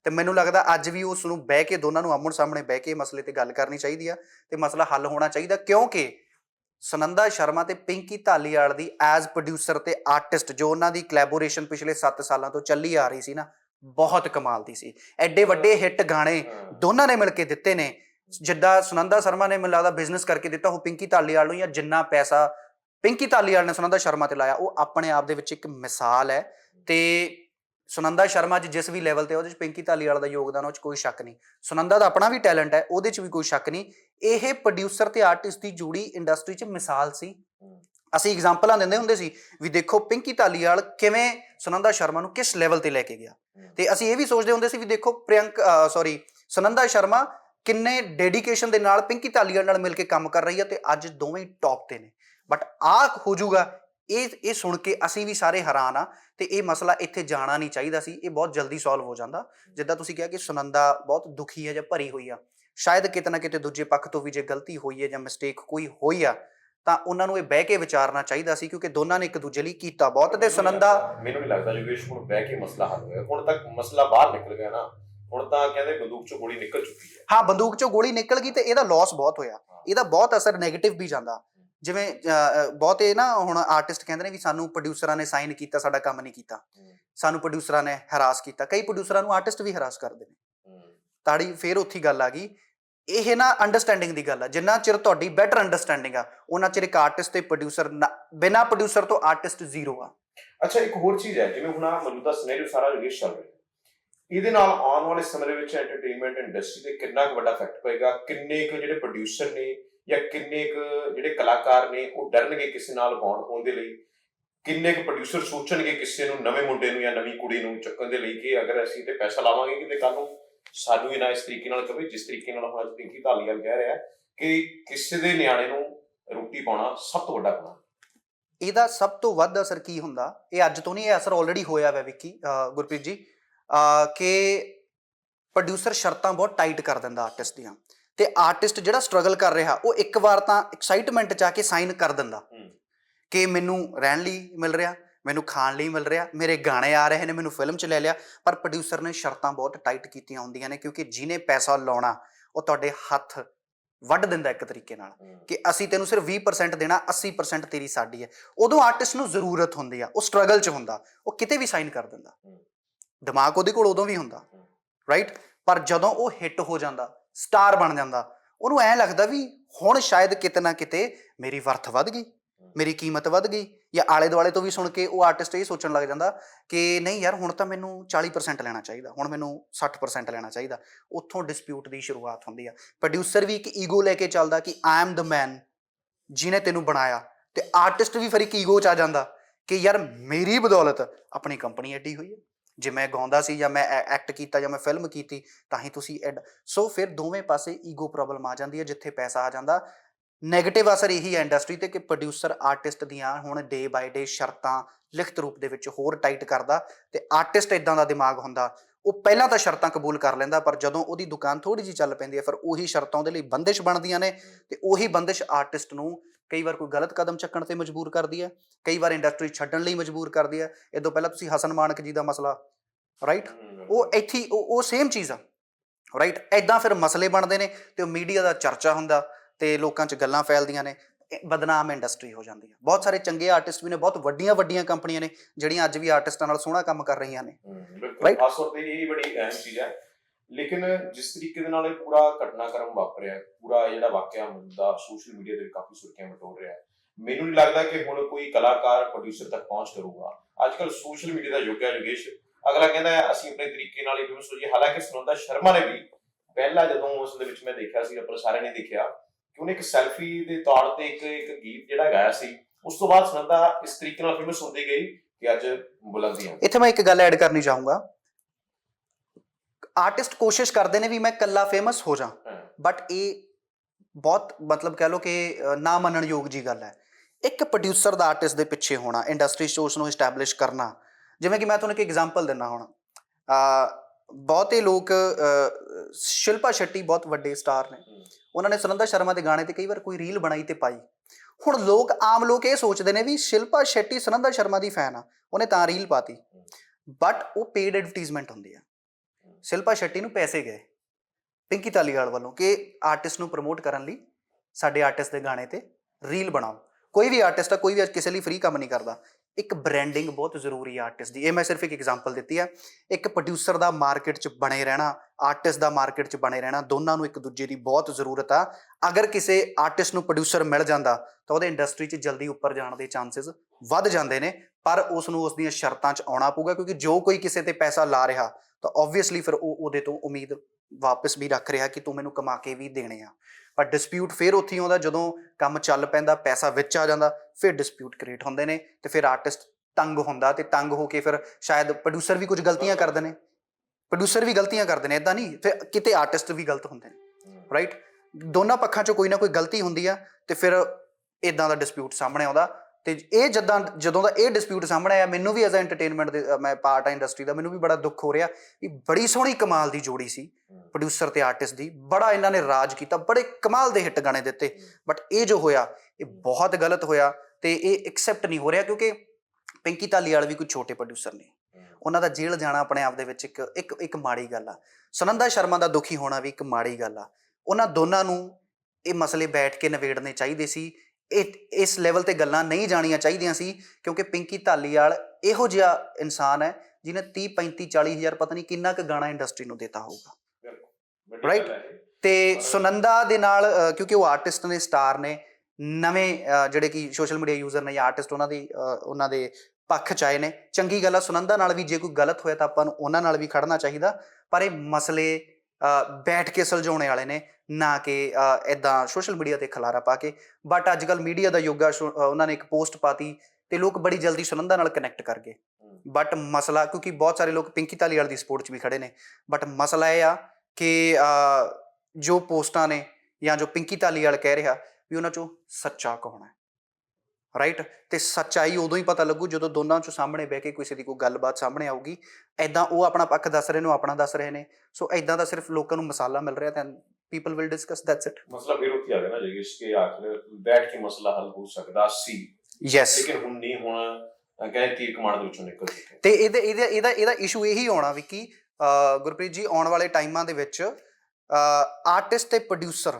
ਤੇ ਮੈਨੂੰ ਲੱਗਦਾ ਅੱਜ ਵੀ ਉਸ ਨੂੰ ਬਹਿ ਕੇ ਦੋਨਾਂ ਨੂੰ ਆਮਣ ਸਾਹਮਣੇ ਬਹਿ ਕੇ ਮਸਲੇ ਤੇ ਗੱਲ ਕਰਨੀ ਚਾਹੀਦੀ ਆ ਤੇ ਮਸਲਾ ਹੱਲ ਹੋਣਾ ਚਾਹੀਦਾ ਕਿਉਂਕਿ ਸੁਨੰਦਾ ਸ਼ਰਮਾ ਤੇ ਪਿੰਕੀ ਧਾਲੀਵਾਲ ਦੀ ਐਜ਼ ਪ੍ਰੋਡਿਊਸਰ ਤੇ ਆਰਟਿਸਟ ਜੋ ਉਹਨਾਂ ਦੀ ਕੋਲੈਬੋਰੇਸ਼ਨ ਪਿਛਲੇ 7 ਸਾਲਾਂ ਤੋਂ ਚੱਲੀ ਆ ਰਹੀ ਸੀ ਨਾ ਬਹੁਤ ਕਮਾਲ ਦੀ ਸੀ। ਐਡੇ ਵੱਡੇ ਹਿੱਟ ਗਾਣੇ। ਦੋਨਾਂ ਨੇ ਮਿਲ ਕੇ ਦਿੱਤੇ ਨੇ। ਜਿੱਦਾਂ ਸੁਨੰਦਾ ਸ਼ਰਮਾ ਨੇ ਮੈਨੂੰ ਲੱਗਦਾ ਬਿਜ਼ਨਸ ਕਰਕੇ ਦਿੱਤਾ ਉਹ ਪਿੰਕੀ ਧਾਲੀਵਾਲ ਨੂੰ ਜਾਂ ਜਿੰਨਾ ਪੈਸਾ ਪਿੰਕੀ ਧਾਲੀਵਾਲ ਨੇ ਸੁਨੰਦਾ ਸ਼ਰਮਾ ਤੇ ਲਾਇਆ ਉਹ ਆਪਣੇ ਆਪ ਦੇ ਵਿੱਚ ਇੱਕ ਮਿਸਾਲ ਹੈ। ਤੇ ਸੁਨੰਦਾ ਸ਼ਰਮਾ ਜੀ ਜਿਸ ਵੀ ਲੈਵਲ ਤੇ ਉਹਦੇ ਚ ਪਿੰਕੀ ਧਾਲੀਵਾਲ ਦਾ ਯੋਗਦਾਨ ਉਹ ਚ ਕੋਈ ਸ਼ੱਕ ਨਹੀਂ। ਸੁਨੰਦਾ ਦਾ ਆਪਣਾ ਵੀ ਟੈਲੈਂਟ ਹੈ ਉਹਦੇ ਚ ਵੀ ਕੋਈ ਸ਼ੱਕ ਨਹੀਂ। ਇਹ ਪ੍ਰੋਡਿਊਸਰ ਤੇ ਆਰਟਿਸਟ ਦੀ ਜੋੜੀ ਇੰਡਸਟਰੀ 'ਚ ਮਿਸਾਲ ਸੀ। ਅਸੀਂ ਐਗਜ਼ਾਮਪਲਾਂ ਦਿੰਦੇ ਹੁੰਦੇ ਸੀ ਵੀ ਦੇਖੋ ਪਿੰਕੀ ਧਾਲੀਵਾਲ ਕਿਵੇਂ ਸੁਨੰਦਾ ਸ਼ਰਮਾ ਨੂੰ ਕਿਸ ਲੈਵਲ ਤੇ ਲੈ ਕੇ ਗਿਆ। ਹਮ। ਤੇ ਅਸੀਂ ਇਹ ਵੀ ਸੋਚਦੇ ਹੁੰਦੇ ਸੀ ਵੀ ਦੇਖੋ ਪ੍ਰਿਯੰਕ ਸੌਰੀ ਸੁਨੰਦਾ ਸ਼ਰਮਾ ਕਿੰਨੇ ਡੈਡੀਕੇਸ਼ਨ ਦੇ ਨਾਲ ਪਿੰਕੀ ਧਾਲੀਵਾਲ ਨਾਲ ਮਿਲ ਕੇ ਕੰਮ ਕਰ ਰਹੀ ਹੈ ਤੇ ਅੱਜ ਦੋਵੇਂ ਟੌਪ ਤੇ ਨੇ। ਬਟ ਆਹ ਹੋ ਜਾਊਗਾ ਇਹ ਇਹ ਸੁਣ ਕੇ ਅਸੀਂ ਵੀ ਸਾਰੇ ਹੈਰਾਨ ਆ ਤੇ ਇਹ ਮਸਲਾ ਇੱਥੇ ਜਾਣਾ ਨਹੀਂ ਚਾਹੀਦਾ ਸੀ ਇਹ ਬਹੁਤ ਜਲਦੀ ਸੋਲਵ ਹੋ ਜਾਂਦਾ। ਜਿੱਦਾਂ ਤੁਸੀਂ ਕਿਹਾ ਕਿ ਸੁਨੰਦਾ ਬਹੁਤ ਦੁਖੀ ਹੈ ਜਾਂ ਭਰੀ ਹੋਈ ਆ। ਸ਼ਾਇਦ ਕਿਤੇ ਨਾ ਕਿਤੇ ਦੂਜੇ ਪੱਖ ਤੋਂ ਵੀ ਜੇ ਗਲਤੀ ਹੋਈ ਹੈ ਜਾਂ ਮਿਸਟੇਕ ਕੋਈ ਹੋਈ ਆ ਤਾਂ ਉਹਨਾਂ ਨੂੰ ਇਹ ਬਹਿ ਕੇ ਵਿਚਾਰਨਾ ਚਾਹੀਦਾ ਸੀ ਕਿਉਂਕਿ ਦੋਨਾਂ ਨੇ ਇੱਕ ਦੂਜੇ ਲਈ ਕੀਤਾ ਬਹੁਤ ਤੇ ਸੁਨੰਦਾ ਮੈਨੂੰ ਨਹੀਂ ਲੱਗਦਾ ਜੋਗੇਸ਼ ਹੁਣ ਬਹਿ ਕੇ ਮਸਲਾ ਹੱਲ ਹੋਇਆ। ਹੁਣ ਤੱਕ ਮਸਲਾ ਬਾਹਰ ਨਿਕਲ ਗਿਆ ਨਾ ਹੁਣ ਤਾਂ ਕਹਿੰਦੇ ਬੰਦੂਕ ਚੋਂ ਗੋਲੀ ਨਿਕਲ ਚੁੱਕੀ ਹੈ। ਹਾਂ ਬੰਦੂਕ ਚੋਂ ਗੋਲੀ ਨਿਕਲ ਗਈ ਤੇ ਇਹਦਾ ਲਾਸ ਬਹੁਤ ਹੋਇਆ। ਇਹਦਾ ਬਹੁਤ ਅਸਰ 네ਗੇਟਿਵ ਵੀ ਜਾਂਦਾ। ਜਿਵੇਂ ਬਹੁਤੇ ਨਾ ਹੁਣ ਆਰਟਿਸਟ ਕਹਿੰਦੇ ਨੇ ਵੀ ਸਾਨੂੰ ਪ੍ਰੋਡਿਊਸਰਾਂ ਨੇ ਸਾਈਨ ਕੀਤਾ ਸਾਡਾ ਕੰਮ ਨਹੀਂ ਕੀਤਾ। ਸਾਨੂੰ ਪ੍ਰੋਡਿਊਸਰਾਂ ਨੇ ਹਰਾਸ ਕੀਤਾ। ਕਈ ਪ੍ਰੋਡਿਊਸਰਾਂ ਨੂੰ ਆਰਟਿਸਟ ਵੀ ਹਰਾਸ ਕਰਦੇ ਨੇ। ਤਾੜੀ ਫੇਰ ਉੱਥੀ ਗੱਲ ਆ ਗਈ। ਇਹ ਨਾ ਅੰਡਰਸਟੈਂਡਿੰਗ ਦੀ ਗੱਲ ਆ। ਜਿੰਨਾ ਚਿਰ ਤੁਹਾਡੀ ਬੈਟਰ ਅੰਡਰਸਟੈਂਡਿੰਗ ਆ ਉਹਨਾਂ ਚਿਰ ਇੱਕ ਆਰਟਿਸਟ ਤੇ ਪ੍ਰੋਡਿਊਸਰ ਬਿਨਾ ਪ੍ਰੋਡਿਊਸਰ ਤੋਂ ਆਰਟਿਸਟ ਜ਼ੀਰੋ ਆ। ਅੱਛਾ ਇੱਕ ਹੋਰ ਚੀਜ਼ ਹੈ ਜਿਵੇਂ ਹੁਣ ਆ ਮੌਜੂਦਾ ਸਿਨੈਰੀਓ ਸਾਰਾ ਜੋਗੇਸ਼ ਚੱਲ ਰਿਹਾ। ਇਹਦੇ ਨਾਲ ਆਉਣ ਵਾਲੇ ਸਮੇਂ ਦੇ ਵਿੱਚ ਐਂਟਰਟੇਨਮੈਂਟ ਇੰਡਸਟਰੀ ਤੇ ਕਿੰਨਾ ਕੁ ਵੱਡਾ ਇਫੈਕਟ ਪਏਗਾ? ਕਿੰਨੇ ਕੁ ਜਿਹੜੇ ਪ੍ਰੋਡਿਊਸਰ ਨੇ ਜਾਂ ਕਿੰਨੇ ਕੁ ਜਿਹੜੇ ਕਲਾਕਾਰ ਨੇ ਉਹ ਡਰਨਗੇ ਕਿਸੇ ਨਾਲ ਬੌਂਡ ਹੋਣ ਦੇ ਲਈ? ਕਿੰਨੇ ਕੁ ਪ੍ਰੋਡਿਊਸਰ ਸੋਚਣਗੇ ਕਿਸੇ ਨੂੰ ਨਵੇਂ ਮੁੰਡੇ ਨੂੰ ਜਾਂ ਨਵੀਂ ਕੁੜੀ ਨੂੰ ਚੱਕਣ ਦੇ ਲਈ ਕਿ ਅਗਰ ਅਸੀਂ ਤੇ ਪੈਸਾ ਲਾਵਾਂਗੇ ਕਿ ਕੱਲ ਨੂੰ, ਸਾਨੂੰ ਹੀ ਨਾ ਇਸ ਤਰੀਕੇ ਨਾਲ ਕਵੇ, ਜਿਸ ਤਰੀਕੇ ਨਾਲ ਹੁਣ ਪਿੰਕੀ ਧਾਲੀਵਾਲ ਕਹਿ ਰਿਹਾ ਕਿ ਕਿਸੇ ਦੇ ਨਿਆਣੇ ਨੂੰ ਰੋਟੀ ਪਾਉਣਾ ਸਭ ਤੋਂ ਵੱਡਾ ਗੁਨਾਹ। ਇਹਦਾ ਸਭ ਤੋਂ ਵੱਧ ਅਸਰ ਕੀ ਹੁੰਦਾ? ਇਹ ਅੱਜ ਤੋਂ ਨਹੀਂ, ਇਹ ਅਸਰ ਆਲਰੇਡੀ ਹੋਇਆ ਵੈ ਵਿੱਕੀ ਗੁਰਪ੍ਰੀਤ ਜੀ। ਕਿ ਪ੍ਰੋਡਿਊਸਰ ਸ਼ਰਤਾਂ ਬਹੁਤ ਟਾਈਟ ਕਰ ਦਿੰਦਾ ਆਰਟਿਸਟ ਦੀਆਂ। ਤੇ ਆਰਟਿਸਟ ਜਿਹੜਾ ਸਟਰਗਲ ਕਰ ਰਿਹਾ ਉਹ ਇੱਕ ਵਾਰ ਤਾਂ ਐਕਸਾਈਟਮੈਂਟ ਚ ਆ ਕੇ ਸਾਈਨ ਕਰ ਦਿੰਦਾ। ਕਿ ਮੈਨੂੰ ਰਹਿਣ ਲਈ ਮਿਲ ਰਿਹਾ ਮੈਨੂੰ ਖਾਣ ਲਈ ਮਿਲ ਰਿਹਾ ਮੇਰੇ ਗਾਣੇ ਆ ਰਹੇ ਨੇ ਮੈਨੂੰ ਫਿਲਮ 'ਚ ਲੈ ਲਿਆ ਪਰ ਪ੍ਰੋਡਿਊਸਰ ਨੇ ਸ਼ਰਤਾਂ ਬਹੁਤ ਟਾਈਟ ਕੀਤੀਆਂ ਹੁੰਦੀਆਂ ਨੇ ਕਿਉਂਕਿ ਜਿਹਨੇ ਪੈਸਾ ਲਾਉਣਾ ਉਹ ਤੁਹਾਡੇ ਹੱਥ ਵੱਢ ਦਿੰਦਾ ਇੱਕ ਤਰੀਕੇ ਨਾਲ ਕਿ ਅਸੀਂ ਤੈਨੂੰ ਸਿਰਫ 20% ਦੇਣਾ 80% ਤੇਰੀ ਸਾਡੀ ਹੈ ਉਦੋਂ ਆਰਟਿਸਟ ਨੂੰ ਜ਼ਰੂਰਤ ਹੁੰਦੀ ਆ ਉਹ ਸਟਰਗਲ 'ਚ ਹੁੰਦਾ ਉਹ ਕਿਤੇ ਵੀ ਸਾਈਨ ਕਰ ਦਿੰਦਾ। ਦਿਮਾਗ ਉਹਦੇ ਕੋਲ ਉਦੋਂ ਵੀ ਹੁੰਦਾ। ਰਾਈਟ ਪਰ ਜਦੋਂ ਉਹ ਹਿੱਟ ਹੋ ਜਾਂਦਾ ਸਟਾਰ ਬਣ ਜਾਂਦਾ। ਉਹਨੂੰ ਐ ਲੱਗਦਾ ਵੀ ਹੁਣ ਸ਼ਾਇਦ ਕਿਤੇ ਨਾ ਕਿਤੇ ਮੇਰੀ ਵਰਥ ਵੱਧ ਗਈ, ਮੇਰੀ ਕੀਮਤ ਵੱਧ ਗਈ ਜਾਂ ਆਲੇ ਦੁਆਲੇ ਤੋਂ ਵੀ ਸੁਣ ਕੇ ਉਹ ਆਰਟਿਸਟ ਇਹ ਸੋਚਣ ਲੱਗ ਜਾਂਦਾ ਕਿ ਨਹੀਂ ਯਾਰ, ਹੁਣ ਤਾਂ ਮੈਨੂੰ 40% ਲੈਣਾ ਚਾਹੀਦਾ, ਹੁਣ ਮੈਨੂੰ 60% ਲੈਣਾ ਚਾਹੀਦਾ। ਉੱਥੋਂ ਡਿਸਪਿਊਟ ਦੀ ਸ਼ੁਰੂਆਤ ਹੁੰਦੀ ਆ। ਪ੍ਰੋਡਿਊਸਰ ਵੀ ਇੱਕ ਈਗੋ ਲੈ ਕੇ ਚੱਲਦਾ ਕਿ ਆਈ ਐਮ ਦ ਮੈਨ ਜਿਹਨੇ ਤੈਨੂੰ ਬਣਾਇਆ। ਤੇ ਆਰਟਿਸਟ ਵੀ ਫਿਰ ਇੱਕ ਈਗੋ ਚ ਆ ਜਾਂਦਾ ਕਿ ਯਾਰ ਮੇਰੀ ਬਦੌਲਤ ਆਪਣੀ ਕੰਪਨੀ ਐਡੀ ਹੋਈ ਹੈ ਜੇ ਮੈਂ ਗਾਉਂਦਾ ਸੀ ਜਾਂ ਮੈਂ ਐਕਟ ਕੀਤਾ ਜਾਂ ਮੈਂ ਫਿਲਮ ਕੀਤੀ, ਤਾਂ ਹੀ ਤੁਸੀਂ ਐਡ, ਸੋ ਫਿਰ ਦੋਵੇਂ ਪਾਸੇ ਈਗੋ ਪ੍ਰੋਬਲਮ ਆ ਜਾਂਦੀ ਹੈ, ਜਿੱਥੇ ਪੈਸਾ ਆ ਜਾਂਦਾ। 네ਗੇਟਿਵ ਅਸਰ ਇਹੀ ਹੈ ਇੰਡਸਟਰੀ ਤੇ ਕਿ ਪ੍ਰੋਡਿਊਸਰ ਆਰਟਿਸਟ ਦੀਆਂ ਹੁਣ ਡੇ ਬਾਈ ਡੇ ਸ਼ਰਤਾਂ ਲਿਖਤ ਰੂਪ ਦੇ ਵਿੱਚ ਹੋਰ ਟਾਈਟ ਕਰਦਾ ਤੇ ਆਰਟਿਸਟ ਇਦਾਂ ਦਾ ਦਿਮਾਗ ਹੁੰਦਾ। ਉਹ ਪਹਿਲਾਂ ਤਾਂ ਸ਼ਰਤਾਂ ਕਬੂਲ ਕਰ ਲੈਂਦਾ, ਪਰ ਜਦੋਂ ਉਹਦੀ ਦੁਕਾਨ ਥੋੜੀ ਜਿਹੀ ਚੱਲ ਪੈਂਦੀ ਹੈ, ਫਿਰ ਉਹੀ ਸ਼ਰਤਾਂ ਉਹਦੇ ਲਈ ਬੰਦਿਸ਼ ਬਣਦੀਆਂ ਨੇ ਤੇ ਉਹੀ ਬੰਦਿਸ਼ ਆਰਟਿਸਟ ਨੂੰ ਕਈ ਵਾਰ ਕੋਈ ਗਲਤ ਕਦਮ ਚੱਕਣ ਤੇ ਮਜਬੂਰ ਕਰਦੀ ਹੈ ਕਈ ਵਾਰ ਇੰਡਸਟਰੀ ਛੱਡਣ ਲਈ ਮਜਬੂਰ ਕਰਦੀ ਹੈ। ਇਹ ਤੋਂ ਪਹਿਲਾਂ ਤੁਸੀਂ ਹਸਨ ਮਾਨਕ ਜੀ ਦਾ ਮਸਲਾ ਰਾਈਟ ਉਹ ਇੱਥੇ ਉਹ ਉਹ ਸੇਮ ਚੀਜ਼ ਆ ਰਾਈਟ ਐਦਾਂ ਫਿਰ ਮਸਲੇ ਬਣਦੇ ਨੇ ਤੇ ਉਹ ਮੀਡੀਆ ਦਾ ਚਰਚਾ ਹੁੰਦਾ ਤੇ ਲੋਕਾਂ 'ਚ ਗੱਲਾਂ ਫੈਲਦੀਆਂ ਨੇ ਬਦਨਾਮ ਇੰਡਸਟਰੀ ਹੋ ਜਾਂਦੀ ਹੈ। ਬਹੁਤ ਸਾਰੇ ਚੰਗੇ ਆਰਟਿਸਟ ਵੀ ਨੇ ਬਹੁਤ ਵੱਡੀਆਂ ਵੱਡੀਆਂ ਕੰਪਨੀਆਂ ਨੇ ਜਿਹੜੀਆਂ ਅੱਜ ਵੀ ਆਰਟਿਸਟਾਂ ਨਾਲ ਸੋਹਣਾ ਕੰਮ ਕਰ ਰਹੀਆਂ ਨੇ? ਖਾਸ ਤੌਰ ਤੇ ਇਹ ਬੜੀ ਅਹਿਮ ਚੀਜ਼ ਹੈ। ਲੇਕਿਨ ਜਿਸ ਤਰੀਕੇ ਦੇ ਨਾਲ ਇਹ ਪੂਰਾ ਘਟਨਾਕ੍ਰਮ ਵਾਪਰਿਆ, ਪੂਰਾ ਜਿਹੜਾ ਵਾਕਿਆ ਮੁੱਦਾ ਸੋਸ਼ਲ ਮੀਡੀਆ ਤੇ ਕਾਫੀ ਸੁਰਖੀਆਂ ਬਟੋਰ ਰਿਹਾ। ਹੈ ਮੈਨੂੰ ਨਹੀਂ ਲੱਗਦਾ ਕਿ ਹੁਣ ਕੋਈ ਕਲਾਕਾਰ ਪ੍ਰੋਡਿਊਸਰ ਤੱਕ ਪਹੁੰਚ ਕਰੂਗਾ। ਅੱਜ ਕੱਲ ਸੋਸ਼ਲ ਮੀਡੀਆ ਦਾ ਯੁੱਗ ਹੈ ਯੋਗੇਸ਼ ਅਗਲਾ ਕਹਿੰਦਾ ਅਸੀਂ ਆਪਣੇ ਤਰੀਕੇ ਨਾਲ ਹੀ ਫੇਮਸ ਹੋ ਹਾਲਾਂਕਿ ਸੁਨੰਦਾ ਸ਼ਰਮਾ ਨੇ ਵੀ, ਪਹਿਲਾਂ ਜਦੋਂ ਉਸ ਦੇ ਵਿੱਚ ਮੈਂ ਦੇਖਿਆ ਸੀ, ਆਪਾਂ ਸਾਰਿਆਂ ਨੇ ਦੇਖਿਆ, ਕਿ ਉਹਨੇ ਇੱਕ ਸੈਲਫੀ ਦੇ ਤੌਰ ਤੇ ਇੱਕ ਇੱਕ ਗੀਤ ਜਿਹੜਾ ਗਾਇਆ ਸੀ, ਉਸ ਤੋਂ ਬਾਅਦ ਸੁਨੰਦਾ ਇਸ ਤਰੀਕੇ ਨਾਲ ਫੇਮਸ ਹੁੰਦੀ ਗਈ ਕਿ ਅੱਜ ਬੁਲੰਦੀਆਂ। ਇੱਥੇ ਮੈਂ ਇੱਕ ਗੱਲ ਐਡ ਕਰਨੀ ਚਾਹੂੰਗਾ। ਆਰਟਿਸਟ ਕੋਸ਼ਿਸ਼ ਕਰਦੇ ਨੇ ਵੀ ਮੈਂ ਕੱਲਾ ਫੇਮਸ ਹੋ ਜਾ। ਬਟ ਇਹ ਬਹੁਤ ਮਤਲਬ ਕਹਿ ਲਓ ਕਿ ਨਾ ਮੰਨਣ ਯੋਗ ਜੀ ਗੱਲ ਹੈ। ਇੱਕ ਪ੍ਰੋਡਿਊਸਰ ਦਾ ਆਰਟਿਸਟ ਦੇ ਪਿੱਛੇ ਹੋਣਾ ਇੰਡਸਟਰੀ 'ਚ ਉਸ ਨੂੰ ਐਸਟੈਬਲਿਸ਼ ਕਰਨਾ ਜਿਵੇਂ ਕਿ ਮੈਂ ਤੁਹਾਨੂੰ ਇੱਕ ਐਗਜ਼ਾਮਪਲ ਦਿੰਦਾ ਹੁਣ। ਬਹੁਤੇ ਲੋਕ ਸ਼ਿਲਪਾ ਸ਼ੈੱਟੀ ਬਹੁਤ ਵੱਡੇ ਸਟਾਰ ਨੇ। ਉਹਨਾਂ ਨੇ ਸੁਨੰਦਾ ਸ਼ਰਮਾ ਦੇ ਗਾਣੇ ਤੇ ਕਈ ਵਾਰ ਕੋਈ ਰੀਲ ਬਣਾਈ ਤੇ ਪਾਈ। ਹੁਣ ਲੋਕ ਆਮ ਲੋਕ ਇਹ ਸੋਚਦੇ ਨੇ ਵੀ ਸ਼ਿਲਪਾ ਸ਼ੈੱਟੀ ਸੁਨੰਦਾ ਸ਼ਰਮਾ ਦੀ ਫੈਨ ਆ ਉਹਨੇ ਤਾਂ ਰੀਲ ਪਾਤੀ। ਬਟ ਉਹ ਪੇਡ ਐਡਵਰਟਾਈਜ਼ਮੈਂਟ ਹੁੰਦੀ ਆ। ਸ਼ਿਲਪਾ ਸ਼ੈੱਟੀ ਨੂੰ ਪੈਸੇ ਗਏ ਪਿੰਕੀ ਧਾਲੀਵਾਲ ਵੱਲੋਂ ਕਿ ਆਰਟਿਸਟ ਨੂੰ ਪ੍ਰਮੋਟ ਕਰਨ ਲਈ ਸਾਡੇ ਆਰਟਿਸਟ ਦੇ ਗਾਣੇ ਤੇ ਰੀਲ ਬਣਾਓ। ਕੋਈ ਵੀ ਆਰਟਿਸਟ ਆ, ਕੋਈ ਵੀ ਕਿਸੇ ਲਈ ਫ੍ਰੀ ਕੰਮ ਨਹੀਂ ਕਰਦਾ। ਇੱਕ ਬ੍ਰਾਂਡਿੰਗ ਬਹੁਤ ਜ਼ਰੂਰੀ ਹੈ ਆਰਟਿਸਟ ਦੀ। ਇਹ ਮੈਂ ਸਿਰਫ ਇੱਕ ਐਗਜ਼ਾਮਪਲ ਦਿੱਤੀ ਹੈ ਇੱਕ ਪ੍ਰੋਡਿਊਸਰ ਦਾ ਮਾਰਕੀਟ 'ਚ ਬਣੇ ਰਹਿਣਾ ਆਰਟਿਸਟ ਦਾ ਮਾਰਕੀਟ 'ਚ ਬਣੇ ਰਹਿਣਾ, ਦੋਨਾਂ ਨੂੰ ਇੱਕ ਦੂਜੇ ਦੀ ਬਹੁਤ ਜ਼ਰੂਰਤ ਆ। ਅਗਰ ਕਿਸੇ ਆਰਟਿਸਟ ਨੂੰ ਪ੍ਰੋਡਿਊਸਰ ਮਿਲ ਜਾਂਦਾ, ਤਾਂ ਉਹਦੇ ਇੰਡਸਟਰੀ 'ਚ ਜਲਦੀ ਉੱਪਰ ਜਾਣ ਦੇ ਚਾਂਸਸ ਵੱਧ ਜਾਂਦੇ ਨੇ। ਪਰ ਉਸ ਨੂੰ ਉਸ ਦੀਆਂ ਸ਼ਰਤਾਂ 'ਚ ਆਉਣਾ ਪਊਗਾ ਕਿਉਂਕਿ ਜੋ ਕੋਈ ਕਿਸੇ ਤੇ ਪੈਸਾ ਲਾ ਰਿਹਾ ਤਾਂ ਆਬਵੀਅਸਲੀ ਫਿਰ ਉਹ ਉਹਦੇ ਤੋਂ ਉਮੀਦ ਵਾਪਸ ਵੀ ਰੱਖ ਰਿਹਾ ਕਿ ਤੂੰ ਮੈਨੂੰ ਕਮਾ ਕੇ ਵੀ ਦੇਣੇ ਆ। ਪਰ ਡਿਸਪਿਊਟ ਫਿਰ ਉੱਥੇ ਹੀ ਆਉਂਦਾ ਜਦੋਂ ਕੰਮ ਚੱਲ ਪੈਂਦਾ ਪੈਸਾ ਵਿੱਚ ਆ ਜਾਂਦਾ ਫਿਰ ਡਿਸਪਿਊਟ ਕ੍ਰੀਏਟ ਹੁੰਦੇ ਨੇ ਤੇ ਫਿਰ ਆਰਟਿਸਟ ਤੰਗ ਹੁੰਦਾ ਤੇ ਤੰਗ ਹੋ ਕੇ ਫਿਰ ਸ਼ਾਇਦ ਪ੍ਰੋਡਿਊਸਰ ਵੀ ਕੁਝ ਗਲਤੀਆਂ ਕਰਦੇ ਨੇ। ਪ੍ਰੋਡਿਊਸਰ ਵੀ ਗਲਤੀਆਂ ਕਰਦੇ ਨੇ ਇਦਾਂ ਨਹੀਂ ਫਿਰ ਕਿਤੇ ਆਰਟਿਸਟ ਵੀ ਗਲਤ ਹੁੰਦੇ ਨੇ ਰਾਈਟ ਦੋਨਾਂ ਪੱਖਾਂ 'ਚੋਂ ਕੋਈ ਨਾ ਕੋਈ ਗਲਤੀ ਹੁੰਦੀ ਆ ਤੇ ਫਿਰ ਇਦਾਂ ਦਾ ਡਿਸਪਿਊਟ ਸਾਹਮਣੇ ਆਉਂਦਾ। ਤੇ ਇਹ ਜਦਾਂ ਜਦੋਂ ਦਾ ਇਹ ਡਿਸਪਿਊਟ ਸਾਹਮਣੇ ਆਇਆ ਮੈਨੂੰ ਵੀ ਐਜ਼ ਅ ਐਂਟਰਟੇਨਮੈਂਟ ਦੇ ਮੈਂ ਪਾਰਟ ਆ ਇੰਡਸਟਰੀ ਦਾ ਮੈਨੂੰ ਵੀ ਬੜਾ ਦੁੱਖ ਹੋ ਰਿਹਾ ਵੀ ਬੜੀ ਸੋਹਣੀ ਕਮਾਲ ਦੀ ਜੋੜੀ ਸੀ ਪ੍ਰੋਡਿਊਸਰ ਤੇ ਆਰਟਿਸਟ ਦੀ। ਬੜਾ ਇਹਨਾਂ ਨੇ ਰਾਜ ਕੀਤਾ ਬੜੇ ਕਮਾਲ ਦੇ ਹਿੱਟ ਗਾਣੇ ਦਿੱਤੇ। ਬਟ ਇਹ ਜੋ ਹੋਇਆ ਇਹ ਬਹੁਤ ਗਲਤ ਹੋਇਆ ਤੇ ਇਹ ਐਕਸੈਪਟ ਨਹੀਂ ਹੋ ਰਿਹਾ ਕਿਉਂਕਿ ਪਿੰਕੀ ਧਾਲੀਵਾਲ ਵੀ ਕੋਈ ਛੋਟੇ ਪ੍ਰੋਡਿਊਸਰ ਨਹੀਂ ਉਹਨਾਂ ਦਾ ਜੇਲ੍ਹ ਜਾਣਾ ਆਪਣੇ ਆਪ ਦੇ ਵਿੱਚ ਇੱਕ ਇੱਕ ਇੱਕ ਮਾੜੀ ਗੱਲ ਆ। ਸੁਨੰਦਾ ਸ਼ਰਮਾ ਦਾ ਦੁਖੀ ਹੋਣਾ ਵੀ ਇੱਕ ਮਾੜੀ ਗੱਲ ਆ। ਉਹਨਾਂ ਦੋਨਾਂ ਨੂੰ ਇਹ ਮਸਲੇ ਬੈਠ ਕੇ ਨਿਬੇੜਨੇ ਚਾਹੀਦੇ ਸੀ। ਇਹ ਇਸ ਲੈਵਲ ਤੇ ਗੱਲਾਂ ਨਹੀਂ ਜਾਣੀਆਂ ਚਾਹੀਦੀਆਂ ਸੀ ਕਿਉਂਕਿ ਪਿੰਕੀ ਧਾਲੀਵਾਲ ਇਹੋ ਜਿਹਾ ਇਨਸਾਨ ਹੈ ਜਿਹਨੇ 30 35 40 ਹਜ਼ਾਰ ਪਤਾ ਨਹੀਂ ਕਿੰਨਾ ਕੁ ਗਾਣਾ ਇੰਡਸਟਰੀ ਨੂੰ ਦਿੱਤਾ ਹੋਊਗਾ। Right? ਤੇ ਸੁਨੰਦਾ ਦੇ ਨਾਲ ਕਿਉਂਕਿ ਉਹ ਆਰਟਿਸਟ ਨੇ ਸਟਾਰ ਨੇ ਨਵੇਂ ਜਿਹੜੇ ਕਿ ਸੋਸ਼ਲ ਮੀਡੀਆ ਯੂਜ਼ਰ ਨੇ ਜਾਂ ਆਰਟਿਸਟ ਉਹਨਾਂ ਦੀ ਉਹਨਾਂ ਦੇ ਪੱਖ ਚ ਆਏ ਨੇ। ਚੰਗੀ ਗੱਲ ਆ ਸੁਨੰਦਾ ਨਾਲ ਵੀ ਜੇ ਕੋਈ ਗਲਤ ਹੋਇਆ ਤਾਂ ਆਪਾਂ ਨੂੰ ਉਹਨਾਂ ਨਾਲ ਵੀ ਖੜਨਾ ਚਾਹੀਦਾ ਪਰ ਇਹ ਮਸਲੇ ਬੈਠ ਕੇ ਸੁਲਝਾਉਣੇ ਵਾਲੇ ਨੇ। ਨਾ ਕਿ ਇਦਾਂ ਸੋਸ਼ਲ ਮੀਡੀਆ ਤੇ ਖਲਾਰਾ ਪਾ ਕੇ। ਬਟ ਅੱਜ ਕੱਲ ਮੀਡੀਆ ਦਾ ਯੁੱਗ ਆ ਉਹਨਾਂ ਨੇ ਇੱਕ ਪੋਸਟ ਪਾਤੀ ਤੇ ਲੋਕ ਬੜੀ ਜਲਦੀ ਸੁਨੰਦਾ ਨਾਲ ਕਨੈਕਟ ਕਰ ਗਏ। ਬਟ ਮਸਲਾ ਕਿਉਂਕਿ ਬਹੁਤ ਸਾਰੇ ਲੋਕ ਪਿੰਕੀ ਧਾਲੀਵਾਲ ਦੀ ਸਪੋਰਟ 'ਚ ਵੀ ਖੜੇ ਨੇ। ਬਟ ਮਸਲਾ ਇਹ ਆ ਕਿ ਜੋ ਪੋਸਟਾਂ ਨੇ ਜਾਂ ਜੋ ਪਿੰਕੀ ਧਾਲੀਵਾਲ ਕਹਿ ਰਿਹਾ ਵੀ ਉਹਨਾਂ 'ਚੋਂ ਸੱਚਾ ਕੌਣ ਹੈ? ਰਾਈਟ ਤੇ ਸੱਚਾਈ ਉਦੋਂ ਹੀ ਪਤਾ ਲੱਗੂ ਜਦੋਂ ਦੋਨਾਂ 'ਚੋਂ ਸਾਹਮਣੇ ਬਹਿ ਕੇ ਕਿਸੇ ਦੀ ਕੋਈ ਗੱਲਬਾਤ ਸਾਹਮਣੇ ਆਊਗੀ। ਐਦਾਂ ਉਹ ਆਪਣਾ ਪੱਖ ਦੱਸ ਰਹੇ ਨੇ ਉਹ ਆਪਣਾ ਦੱਸ ਰਹੇ ਨੇ। ਸੋ ਐਦਾਂ ਦਾ ਸਿਰਫ ਲੋਕਾਂ ਨੂੰ ਮਸਾਲਾ ਮਿਲ ਰਿਹਾ ਤਾਂ people will discuss that's it ਮਸਲਾ ਉੱਥੇ ਆ ਗਿਆ ਨਾ ਜਗੇਸ਼ ਕੇ ਆਖਰ ਬੈਠ ਕੇ ਮਸਲਾ ਹੱਲ ਹੋ ਸਕਦਾ ਸੀ। ਯੈਸ ਲੇਕਿਨ ਹੁਣ ਨਹੀਂ ਹੁਣ ਕਹਿੰਦੇ ਤੀਰ ਕਮਾਂਡ ਦੇ ਵਿੱਚੋਂ ਨਿਕਲ ਚੁੱਕੇ ਤੇ ਇਹਦੇ ਇਹਦਾ ਇਹਦਾ ਇਹਦਾ ਇਸ਼ੂ ਇਹੀ ਆਉਣਾ ਵੀ ਕਿ ਗੁਰਪ੍ਰੀਤ ਜੀ ਆਉਣ ਵਾਲੇ ਟਾਈਮਾਂ ਦੇ ਵਿੱਚ ਆਰਟਿਸਟ ਤੇ ਪ੍ਰੋਡਿਊਸਰ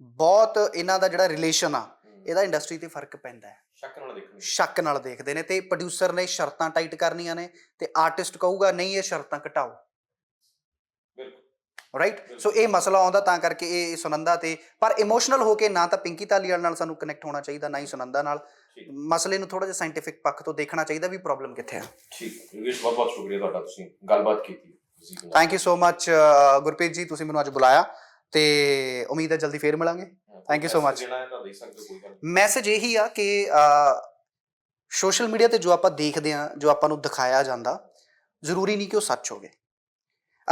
ਬਹੁਤ ਇਹਨਾਂ ਦਾ ਜਿਹੜਾ ਰਿਲੇਸ਼ਨ ਆ ਇਹਦਾ ਇੰਡਸਟਰੀ ਤੇ ਫ਼ਰਕ ਪੈਂਦਾ ਹੈ। ਸ਼ੱਕ ਨਾਲ ਦੇਖਣੀ ਸ਼ੱਕ ਨਾਲ ਦੇਖਦੇ ਨੇ ਤੇ ਪ੍ਰੋਡਿਊਸਰ ਨੇ ਸ਼ਰਤਾਂ ਟਾਈਟ ਕਰਨੀਆਂ ਨੇ ਤੇ ਆਰਟਿਸਟ ਕਹੂਗਾ ਨਹੀਂ ਇਹ ਸ਼ਰਤਾਂ ਘਟਾਓ। ਰਾਈਟ ਸੋ ਇਹ ਮਸਲਾ ਆਉਂਦਾ ਤਾਂ ਕਰਕੇ ਇਹ ਸੁਨੰਦਾ ਤੇ ਪਰ ਇਮੋਸ਼ਨਲ ਹੋ ਕੇ ਨਾ ਤਾਂ ਪਿੰਕੀ ਧਾਲੀਵਾਲ ਨਾਲ ਸਾਨੂੰ ਕਨੈਕਟ ਹੋਣਾ ਚਾਹੀਦਾ ਨਾ ਹੀ ਸੁਨੰਦਾ ਨਾਲ। ਮਸਲੇ ਨੂੰ ਥੋੜਾ ਜਿਹਾ ਸਾਇੰਟੀਫਿਕ ਪੱਖ ਤੋਂ ਦੇਖਣਾ ਚਾਹੀਦਾ ਵੀ ਪ੍ਰੋਬਲਮ ਕਿੱਥੇ ਆ। ਠੀਕ। ਹੈ ਯੋਗੇਸ਼ ਬਹੁਤ ਬਹੁਤ ਸ਼ੁਕਰੀਆ ਤੁਹਾਡਾ ਤੁਸੀਂ ਗੱਲਬਾਤ ਕੀਤੀ। Thank you so much Gurpreet ji ਤੁਸੀਂ ਮੈਨੂੰ ਅੱਜ ਬੁਲਾਇਆ ਤੇ ਉਮੀਦ ਹੈ ਜਲਦੀ ਫੇਰ ਮਿਲਾਂਗੇ। ਹੋ, ਕੋਈ ਗੱਲ ਨਹੀਂ। ਮੈਸੇਜ ਇਹੀ ਆ ਕਿ ਸੋਸ਼ਲ ਮੀਡੀਆ ਤੇ ਜੋ ਆਪਾਂ ਦੇਖਦੇ ਆ ਜੋ ਆਪਾਂ ਨੂੰ ਦਿਖਾਇਆ ਜਾਂਦਾ ਜ਼ਰੂਰੀ ਨਹੀਂ ਕਿ ਉਹ ਸੱਚ ਹੋਵੇ।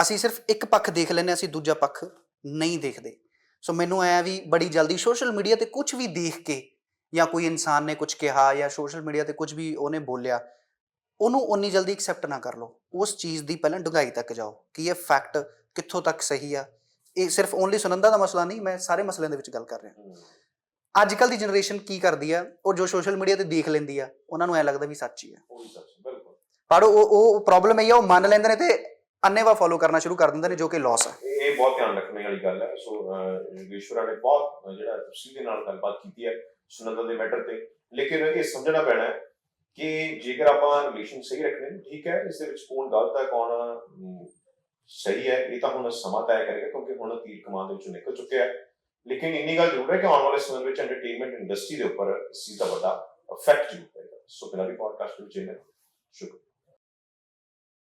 ਅਸੀਂ ਸਿਰਫ ਇੱਕ ਪੱਖ ਦੇਖ ਲੈਂਦੇ ਅਸੀਂ ਦੂਜਾ ਪੱਖ ਨਹੀਂ ਦੇਖਦੇ। ਸੋ ਮੈਨੂੰ ਐ ਵੀ ਬੜੀ ਜਲਦੀ ਸੋਸ਼ਲ ਮੀਡੀਆ ਤੇ ਕੁਝ ਵੀ ਦੇਖ ਕੇ ਜਾਂ ਕੋਈ ਇਨਸਾਨ ਨੇ ਕੁਝ ਕਿਹਾ ਜਾਂ ਸੋਸ਼ਲ ਮੀਡੀਆ ਤੇ ਕੁਝ ਵੀ ਉਹਨੇ ਬੋਲਿਆ ਉਹਨੂੰ ਉਨੀ ਜਲਦੀ ਐਕਸੈਪਟ ਨਾ ਕਰ ਲਓ। ਉਸ ਚੀਜ਼ ਦੀ ਪਹਿਲਾਂ ਡੂੰਘਾਈ ਤੱਕ ਜਾਓ ਕਿ ਇਹ ਫੈਕਟ ਕਿੱਥੋਂ ਤੱਕ ਸਹੀ ਆ। ਇਹ ਸਿਰਫ ਓਨਲੀ ਸੁਨੰਦਾ ਦਾ ਮਸਲਾ ਨਹੀਂ ਮੈਂ ਸਾਰੇ ਮਸਲਿਆਂ ਦੇ ਵਿੱਚ ਗੱਲ ਕਰ ਰਿਹਾ। ਅੱਜ ਕੱਲ ਦੀ ਜਨਰੇਸ਼ਨ ਕੀ ਕਰਦੀ ਆ? ਉਹ ਜੋ ਸੋਸ਼ਲ ਮੀਡੀਆ ਤੇ ਦੇਖ ਲੈਂਦੀ ਆ ਉਹਨਾਂ ਨੂੰ ਐ ਲੱਗਦਾ ਵੀ ਸੱਚ ਹੀ ਆ। ਪਰ ਉਹ ਉਹ ਪ੍ਰੋਬਲਮ ਇਹ ਆ ਉਹ ਮੰਨ ਲੈਂਦੇ ਨੇ ਤੇ ਅੰਨੇਵਾ ਫੋਲੋ ਕਰਨਾ ਸ਼ੁਰੂ ਕਰ ਦਿੰਦੇ ਨੇ ਜੋ ਕਿ ਲਾਸ ਆ। ਇਹ ਬਹੁਤ ਧਿਆਨ ਰੱਖਣ ਵਾਲੀ ਗੱਲ ਹੈ। ਸੋ ਯੋਗੇਸ਼ਵਰਾ ਨੇ ਬਹੁਤ ਜਿਹੜਾ ਤਫਸੀਲ ਦੇ ਨਾਲ ਗੱਲਬਾਤ ਕੀਤੀ ਹੈ ਸੁਨੰਦਾ ਦੇ ਮੈਟਰ ਤੇ। ਲੇਕਿਨ ਇਹ ਸਮਝਣਾ ਪੈਣਾ ਹੈ ਕਿ ਜੇਕਰ ਆਪਾਂ ਰਿਲੇਸ਼ਨ ਸਹੀ ਰੱਖਣੇ ਨੇ, ਠੀਕ ਹੈ ਇਸ ਦੇ ਵਿੱਚ ਕੌਣ ਗਲਤ ਹੈ ਕੌਣ ਸਹੀ ਹੈ ਇਹ ਤਾਂ ਹੁਣ ਸਮਾਂ ਤੈਅ ਕਰੇਗਾ ਕਿਉਂਕਿ ਹੁਣ ਤੀਰ ਕਮਾਨ ਦੇ ਵਿੱਚੋਂ ਨਿਕਲ ਚੁੱਕਿਆ ਹੈ। ਲੇਕਿਨ ਇੰਨੀ ਗੱਲ ਜ਼ਰੂਰ ਹੈ ਕਿ ਆਉਣ ਵਾਲੇ ਸਮੇਂ ਵਿੱਚ ਐਂਟਰਟੇਨਮੈਂਟ ਇੰਡਸਟਰੀ ਦੇ ਉੱਪਰ ਇਸ ਚੀਜ਼ ਦਾ ਵੱਡਾ ਇਫੈਕਟ ਜ਼ਰੂਰ ਪਏਗਾ। ਸੋ ਬਿਨਾਂ ਵੀ ਪੋਡਕਾਸਟ ਵਿੱਚ ਜੇਨੇ ਸ਼ੁਕਰ